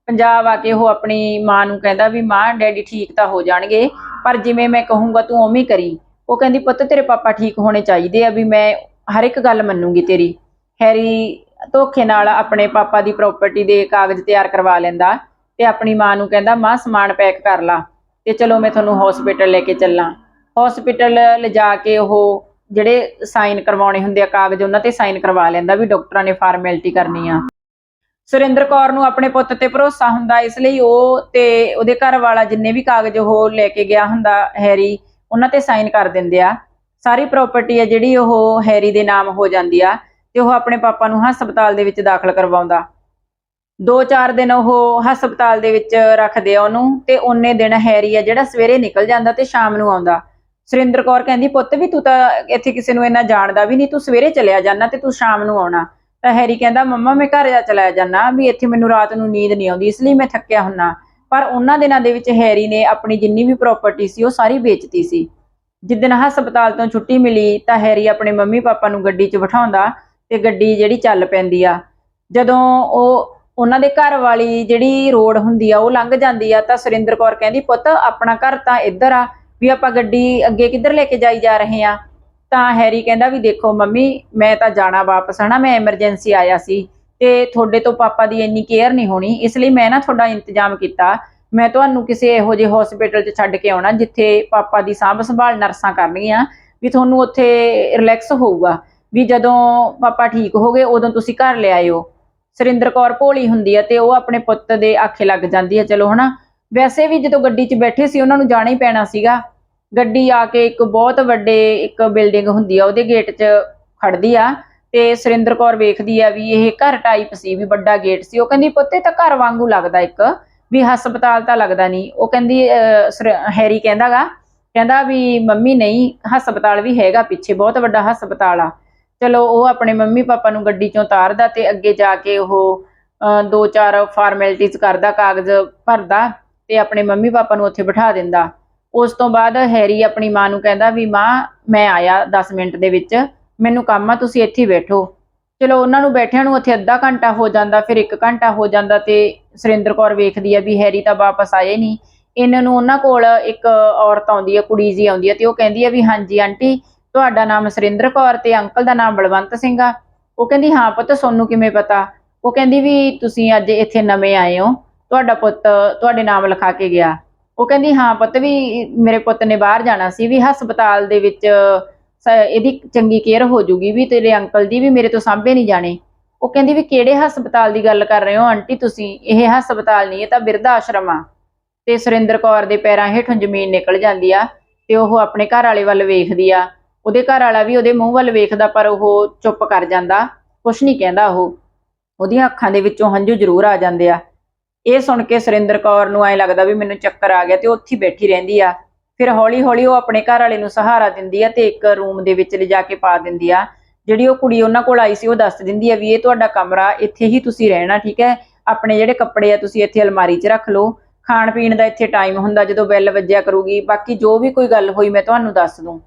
ਪੰਜਾਬ ਆ ਕੇ ਉਹ ਆਪਣੀ ਮਾਂ ਨੂੰ ਕਹਿੰਦਾ ਵੀ ਮਾਂ, ਡੈਡੀ ਠੀਕ ਤਾਂ ਹੋ ਜਾਣਗੇ, ਪਰ ਜਿਵੇਂ ਮੈਂ ਕਹੂੰਗਾ ਤੂੰ ਉਵੇਂ ਕਰੀ। ਉਹ ਕਹਿੰਦੀ, ਪੁੱਤ ਤੇਰੇ ਪਾਪਾ ਠੀਕ ਹੋਣੇ ਚਾਹੀਦੇ ਆ ਵੀ ਮੈਂ ਹਰ ਇੱਕ ਗੱਲ ਮੰਨੂਗੀ ਤੇਰੀ। ਹੈਰੀ ਧੋਖੇ ਨਾਲ ਆਪਣੇ ਪਾਪਾ ਦੀ ਪ੍ਰਾਪਰਟੀ ਦੇ ਕਾਗਜ਼ ਤਿਆਰ ਕਰਵਾ ਲੈਂਦਾ ਤੇ ਆਪਣੀ ਮਾਂ ਨੂੰ ਕਹਿੰਦਾ, ਮਾਂ, ਸਮਾਨ ਪੈਕ ਕਰ ਲਾ ਤੇ ਚਲੋ ਮੈਂ ਤੁਹਾਨੂੰ ਹਸਪੀਟਲ ਲੈ ਕੇ ਚੱਲਾਂ। ਹਸਪੀਟਲ ਲਿਜਾ ਕੇ ਉਹ ਜਿਹੜੇ ਸਾਈਨ ਕਰਵਾਉਣੇ ਹੁੰਦੇ ਆ ਕਾਗਜ਼, ਉਹਨਾਂ ਤੇ ਸਾਈਨ ਕਰਵਾ ਲੈਂਦਾ ਵੀ ਡਾਕਟਰਾਂ ਨੇ ਫਾਰਮੈਲਿਟੀ ਕਰਨੀ ਆ। ਸੁਰਿੰਦਰ ਕੌਰ ਨੂੰ ਆਪਣੇ ਪੁੱਤ ਤੇ ਭਰੋਸਾ ਹੁੰਦਾ, ਇਸ ਲਈ ਉਹ ਤੇ ਉਹਦੇ ਘਰ ਵਾਲਾ ਜਿੰਨੇ ਵੀ ਕਾਗਜ਼ ਉਹ ਲੈ ਕੇ ਗਿਆ ਹੁੰਦਾ ਹੈਰੀ, ਉਹਨਾਂ ਤੇ ਸਾਈਨ ਕਰ ਦਿੰਦੇ ਆ। ਸਾਰੀ ਪ੍ਰਾਪਰਟੀ ਆ ਜਿਹੜੀ ਉਹ ਹੈਰੀ ਦੇ ਨਾਮ ਹੋ ਜਾਂਦੀ ਆ। ਤੇ ਉਹ ਆਪਣੇ ਪਾਪਾ ਨੂੰ ਹਸਪਤਾਲ ਦੇ ਵਿੱਚ ਦਾਖਲ ਕਰਵਾਉਂਦਾ। ਦੋ ਚਾਰ ਦਿਨ ਉਹ ਹਸਪਤਾਲ ਦੇ ਵਿੱਚ ਰੱਖਦੇ ਆ ਉਹਨੂੰ ਤੇ ਉਹਨੇ ਦਿਨ ਹੈਰੀ ਆ ਜਿਹੜਾ ਸਵੇਰੇ ਨਿਕਲ ਜਾਂਦਾ ਤੇ ਸ਼ਾਮ ਨੂੰ ਆਉਂਦਾ। ਸੁਰਿੰਦਰ ਕੌਰ ਕਹਿੰਦੀ, ਪੁੱਤ ਵੀ ਤੂੰ ਤਾਂ ਇੱਥੇ ਕਿਸੇ ਨੂੰ ਇੰਨਾ ਜਾਣਦਾ ਵੀ ਨਹੀਂ, ਤੂੰ ਸਵੇਰੇ ਚਲਿਆ ਜਾਣਾ ਤੇ ਤੂੰ ਸ਼ਾਮ ਨੂੰ ਆਉਣਾ। ਤਾਂ ਹੈਰੀ ਕਹਿੰਦਾ, ਮੰਮਾ, ਮੈਂ ਘਰ ਜਾ ਚਲਾ ਜਾਣਾ ਵੀ ਇੱਥੇ ਮੈਨੂੰ ਰਾਤ ਨੂੰ ਨੀਂਦ ਨਹੀਂ ਆਉਂਦੀ, ਇਸ ਲਈ ਮੈਂ ਥੱਕਿਆ ਹੁੰਨਾ। ਪਰ ਉਹਨਾਂ ਦਿਨਾਂ ਦੇ ਵਿੱਚ ਹੈਰੀ ਨੇ ਆਪਣੀ ਜਿੰਨੀ ਵੀ ਪ੍ਰਾਪਰਟੀ ਸੀ, ਉਹ ਸਾਰੀ ਵੇਚਤੀ ਸੀ। ਜਿੱਦਣ ਹਸਪਤਾਲ ਤੋਂ ਛੁੱਟੀ ਮਿਲੀ ਤਾਂ ਹੈਰੀ ਆਪਣੇ ਮੰਮੀ ਪਾਪਾ ਨੂੰ ਗੱਡੀ 'ਚ ਬਿਠਾਉਂਦਾ ਤੇ ਗੱਡੀ ਜਿਹੜੀ ਚੱਲ ਪੈਂਦੀ ਆ। ਜਦੋਂ ਉਹ ਉਹਨਾਂ ਦੇ ਘਰ ਵਾਲੀ ਜਿਹੜੀ ਰੋਡ ਹੁੰਦੀ ਆ, ਉਹ ਲੰਘ ਜਾਂਦੀ ਆ ਤਾਂ ਸੁਰਿੰਦਰ ਕੌਰ ਕਹਿੰਦੀ, ਪੁੱਤ, ਆਪਣਾ ਘਰ ਤਾਂ ਇੱਧਰ ਆ, ਵੀ ਆਪਾਂ ਗੱਡੀ ਅੱਗੇ ਕਿੱਧਰ ਲੈ ਕੇ ਜਾਈ ਜਾ ਰਹੇ ਆ? ਤਾਂ ਹੈਰੀ ਕਹਿੰਦਾ ਵੀ ਦੇਖੋ ਮੰਮੀ, ਮੈਂ ਤਾਂ ਜਾਣਾ ਵਾਪਸ ਹਨਾ ਮੈਂ ਐਮਰਜੈਂਸੀ ਆਇਆ ਸੀ ਤੇ ਤੁਹਾਡੇ ਤੋਂ ਪਾਪਾ ਦੀ ਇੰਨੀ ਕੇਅਰ ਨਹੀਂ ਹੋਣੀ, ਇਸ ਲਈ ਮੈਂ ਨਾ ਤੁਹਾਡਾ ਇੰਤਜ਼ਾਮ ਕੀਤਾ। ਮੈਂ ਤੁਹਾਨੂੰ ਕਿਸੇ ਇਹੋ ਜਿਹੇ ਹਸਪੀਟਲ 'ਚ ਛੱਡ ਕੇ ਆਉਣਾ, ਜਿੱਥੇ ਪਾਪਾ ਦੀ ਸਾਂਭ ਸੰਭਾਲ ਨਰਸਾਂ ਕਰਨਗੀਆਂ, ਵੀ ਤੁਹਾਨੂੰ ਉੱਥੇ ਰਿਲੈਕਸ ਹੋਊਗਾ। ਵੀ ਜਦੋਂ ਪਾਪਾ ਠੀਕ ਹੋ ਗਏ ਉਦੋਂ ਤੁਸੀਂ ਘਰ ਲਿਆਇਓ ਸੁਰਿੰਦਰ ਕੌਰ ਭੋਲੀ ਹੁੰਦੀ ਆ ਤੇ ਉਹ ਆਪਣੇ ਪੁੱਤ ਦੇ ਆਖੇ ਲੱਗ ਜਾਂਦੀ ਆ ਚਲੋ ਹਨਾ। ਵੈਸੇ ਵੀ ਜਦੋਂ ਗੱਡੀ 'ਚ ਬੈਠੇ ਸੀ ਉਹਨਾਂ ਨੂੰ ਜਾਣਾ ਹੀ ਪੈਣਾ ਸੀਗਾ। ਗੱਡੀ ਆ ਕੇ ਇੱਕ ਬਹੁਤ ਵੱਡੇ ਇੱਕ ਬਿਲਡਿੰਗ ਹੁੰਦੀ ਆ ਉਹਦੇ ਗੇਟ 'ਚ ਖੜਦੀ ਆ ਤੇ ਸੁਰਿੰਦਰ ਕੌਰ ਵੇਖਦੀ ਆ ਵੀ ਇਹ ਘਰ ਟਾਈਪ ਸੀ ਵੀ ਵੱਡਾ ਗੇਟ ਸੀ। ਉਹ ਕਹਿੰਦੀ ਪੁੱਤੇ ਤਾਂ ਘਰ ਵਾਂਗੂ ਲੱਗਦਾ ਇੱਕ ਵੀ ਹਸਪਤਾਲ ਤਾਂ ਲੱਗਦਾ ਨਹੀਂ। ਉਹ ਕਹਿੰਦੀ ਅਹ, ਸੁਰ- ਹੈਰੀ ਕਹਿੰਦਾਗਾ ਕਹਿੰਦਾ ਵੀ ਮੰਮੀ ਨਹੀਂ ਹਸਪਤਾਲ ਵੀ ਹੈਗਾ ਪਿੱਛੇ ਬਹੁਤ ਵੱਡਾ ਹਸਪਤਾਲ ਆ। ਚਲੋ ਉਹ ਆਪਣੇ ਮੰਮੀ ਪਾਪਾ ਨੂੰ ਗੱਡੀ ਚੋਂ ਉਤਾਰਦਾ ਤੇ ਅੱਗੇ ਜਾ ਕੇ ਉਹ ਦੋ ਚਾਰ ਫਾਰਮੈਲਿਟੀਜ਼ ਕਰਦਾ, ਕਾਗਜ਼ ਭਰਦਾ ਤੇ ਆਪਣੇ ਮੰਮੀ ਪਾਪਾ ਨੂੰ ਉੱਥੇ ਬਿਠਾ ਦਿੰਦਾ। ਉਸ ਤੋਂ ਬਾਅਦ ਹੈਰੀ ਆਪਣੀ ਮਾਂ ਨੂੰ ਕਹਿੰਦਾ ਵੀ, ਮਾਂ, ਮੈਂ ਆਇਆ 10 ਮਿੰਟ ਦੇ ਵਿੱਚ, ਮੈਨੂੰ ਕੰਮ ਆ, ਤੁਸੀਂ ਇੱਥੇ ਬੈਠੋ। ਚਲੋ ਉਹਨਾਂ ਨੂੰ ਬੈਠਿਆਂ ਨੂੰ ਉੱਥੇ ਅੱਧਾ ਘੰਟਾ ਹੋ ਜਾਂਦਾ, ਫਿਰ 1 ਘੰਟਾ ਹੋ ਜਾਂਦਾ ਤੇ ਸੁਰਿੰਦਰ ਕੌਰ ਵੇਖਦੀ ਆ ਵੀ ਹੈਰੀ ਤਾਂ ਵਾਪਸ ਆਏ ਨਹੀਂ। ਇਹਨਾਂ ਨੂੰ ਉਹਨਾਂ ਕੋਲ ਇੱਕ ਔਰਤ ਆਉਂਦੀ ਆ, ਕੁੜੀ ਜੀ ਆਉਂਦੀ ਆ ਤੇ ਉਹ ਕਹਿੰਦੀ ਆ ਵੀ, ਹਾਂਜੀ, ਆਂਟੀ ਤੁਹਾਡਾ ਨਾਮ ਸੁਰਿੰਦਰ ਕੌਰ ਤੇ ਅੰਕਲ ਦਾ ਨਾਮ ਬਲਵੰਤ ਸਿੰਘ ਆ। ਉਹ ਕਹਿੰਦੀ, ਹਾਂ ਪੁੱਤ, ਸੋਨੂੰ ਕਿਵੇਂ ਪਤਾ? ਉਹ ਕਹਿੰਦੀ ਵੀ ਤੁਸੀਂ ਅੱਜ ਇੱਥੇ ਨਵੇਂ ਆਏ ਹੋ। ਤੁਹਾਡਾ ਪੁੱਤ ਤੁਹਾਡੇ ਨਾਮ ਲਿਖਾ ਕੇ ਗਿਆ। ਉਹ ਕਹਿੰਦੀ, ਹਾਂ ਪੁੱਤ, ਵੀ ਮੇਰੇ ਪੁੱਤ ਨੇ ਬਾਹਰ ਜਾਣਾ ਸੀ, ਵੀ ਹਸਪਤਾਲ ਦੇ ਵਿੱਚ ਇਹਦੀ ਚੰਗੀ ਕੇਅਰ ਹੋ ਜੂਗੀ, ਵੀ ਤੇਰੇ ਅੰਕਲ ਦੀ ਵੀ ਮੇਰੇ ਤੋਂ ਸਾਂਭੇ ਨਹੀਂ ਜਾਣੇ। ਉਹ ਕਹਿੰਦੀ, ਵੀ ਕਿਹੜੇ ਹਸਪਤਾਲ ਦੀ ਗੱਲ ਕਰ ਰਹੇ ਹੋ? ਆਂਟੀ, ਤੁਸੀਂ ਇਹ ਹਸਪਤਾਲ ਨਹੀਂ, ਇਹ ਤਾਂ ਬਿਰਧ ਆਸ਼ਰਮ ਆ। ਤੇ ਸੁਰਿੰਦਰ ਕੌਰ ਦੇ ਪੈਰਾਂ ਹੇਠੋਂ ਜ਼ਮੀਨ ਨਿਕਲ ਜਾਂਦੀ ਆ ਤੇ ਉਹ ਆਪਣੇ ਘਰ ਵਾਲੇ ਵੱਲ ਵੇਖਦੀ ਆ। ਉਹਦੇ ਘਰ ਵਾਲਾ ਵੀ ਉਹਦੇ ਮੂੰਹ ਵੱਲ ਵੇਖਦਾ, ਪਰ ਉਹ ਚੁੱਪ ਕਰ ਜਾਂਦਾ। ਕੁਛ ਨਹੀਂ ਕਹਿੰਦਾ ਉਹ। ਉਹਦੀਆਂ ਅੱਖਾਂ ਦੇ ਵਿੱਚੋਂ ਹੰਝੂ ਜ਼ਰੂਰ ਆ ਜਾਂਦੇ ਆ। ਇਹ ਸੁਣ ਕੇ ਸੁਰਿੰਦਰ ਕੌਰ ਨੂੰ ਐ ਲੱਗਦਾ ਵੀ ਮੈਨੂੰ ਚੱਕਰ ਆ ਗਿਆ ਤੇ ਉਹ ਉੱਥੇ ਬੈਠੀ ਰਹਿੰਦੀ ਆ। ਫਿਰ ਹੌਲੀ ਹੌਲੀ ਉਹ ਆਪਣੇ ਘਰ ਵਾਲੇ ਨੂੰ ਸਹਾਰਾ ਦਿੰਦੀ ਆ ਤੇ ਇੱਕ ਰੂਮ ਦੇ ਵਿੱਚ ਲਿਜਾ ਕੇ ਪਾ ਦਿੰਦੀ ਆ। ਜਿਹੜੀ ਉਹ ਕੁੜੀ ਉਹਨਾਂ ਕੋਲ ਆਈ ਸੀ, ਉਹ ਦੱਸ ਦਿੰਦੀ ਆ ਵੀ ਇਹ ਤੁਹਾਡਾ ਕਮਰਾ, ਇੱਥੇ ਹੀ ਤੁਸੀਂ ਰਹਿਣਾ, ਠੀਕ ਹੈ? ਆਪਣੇ ਜਿਹੜੇ ਕੱਪੜੇ ਆ, ਤੁਸੀਂ ਇੱਥੇ ਅਲਮਾਰੀ 'ਚ ਰੱਖ ਲਓ। ਖਾਣ ਪੀਣ ਦਾ ਇੱਥੇ ਟਾਈਮ ਹੁੰਦਾ, ਜਦੋਂ ਬੈਲ ਵੱਜਿਆ ਕਰੂਗੀ। ਬਾਕੀ ਜੋ ਵੀ ਕੋਈ ਗੱਲ ਹੋਈ, ਮੈਂ ਤੁਹਾਨੂੰ ਦੱਸ ਦੂੰ।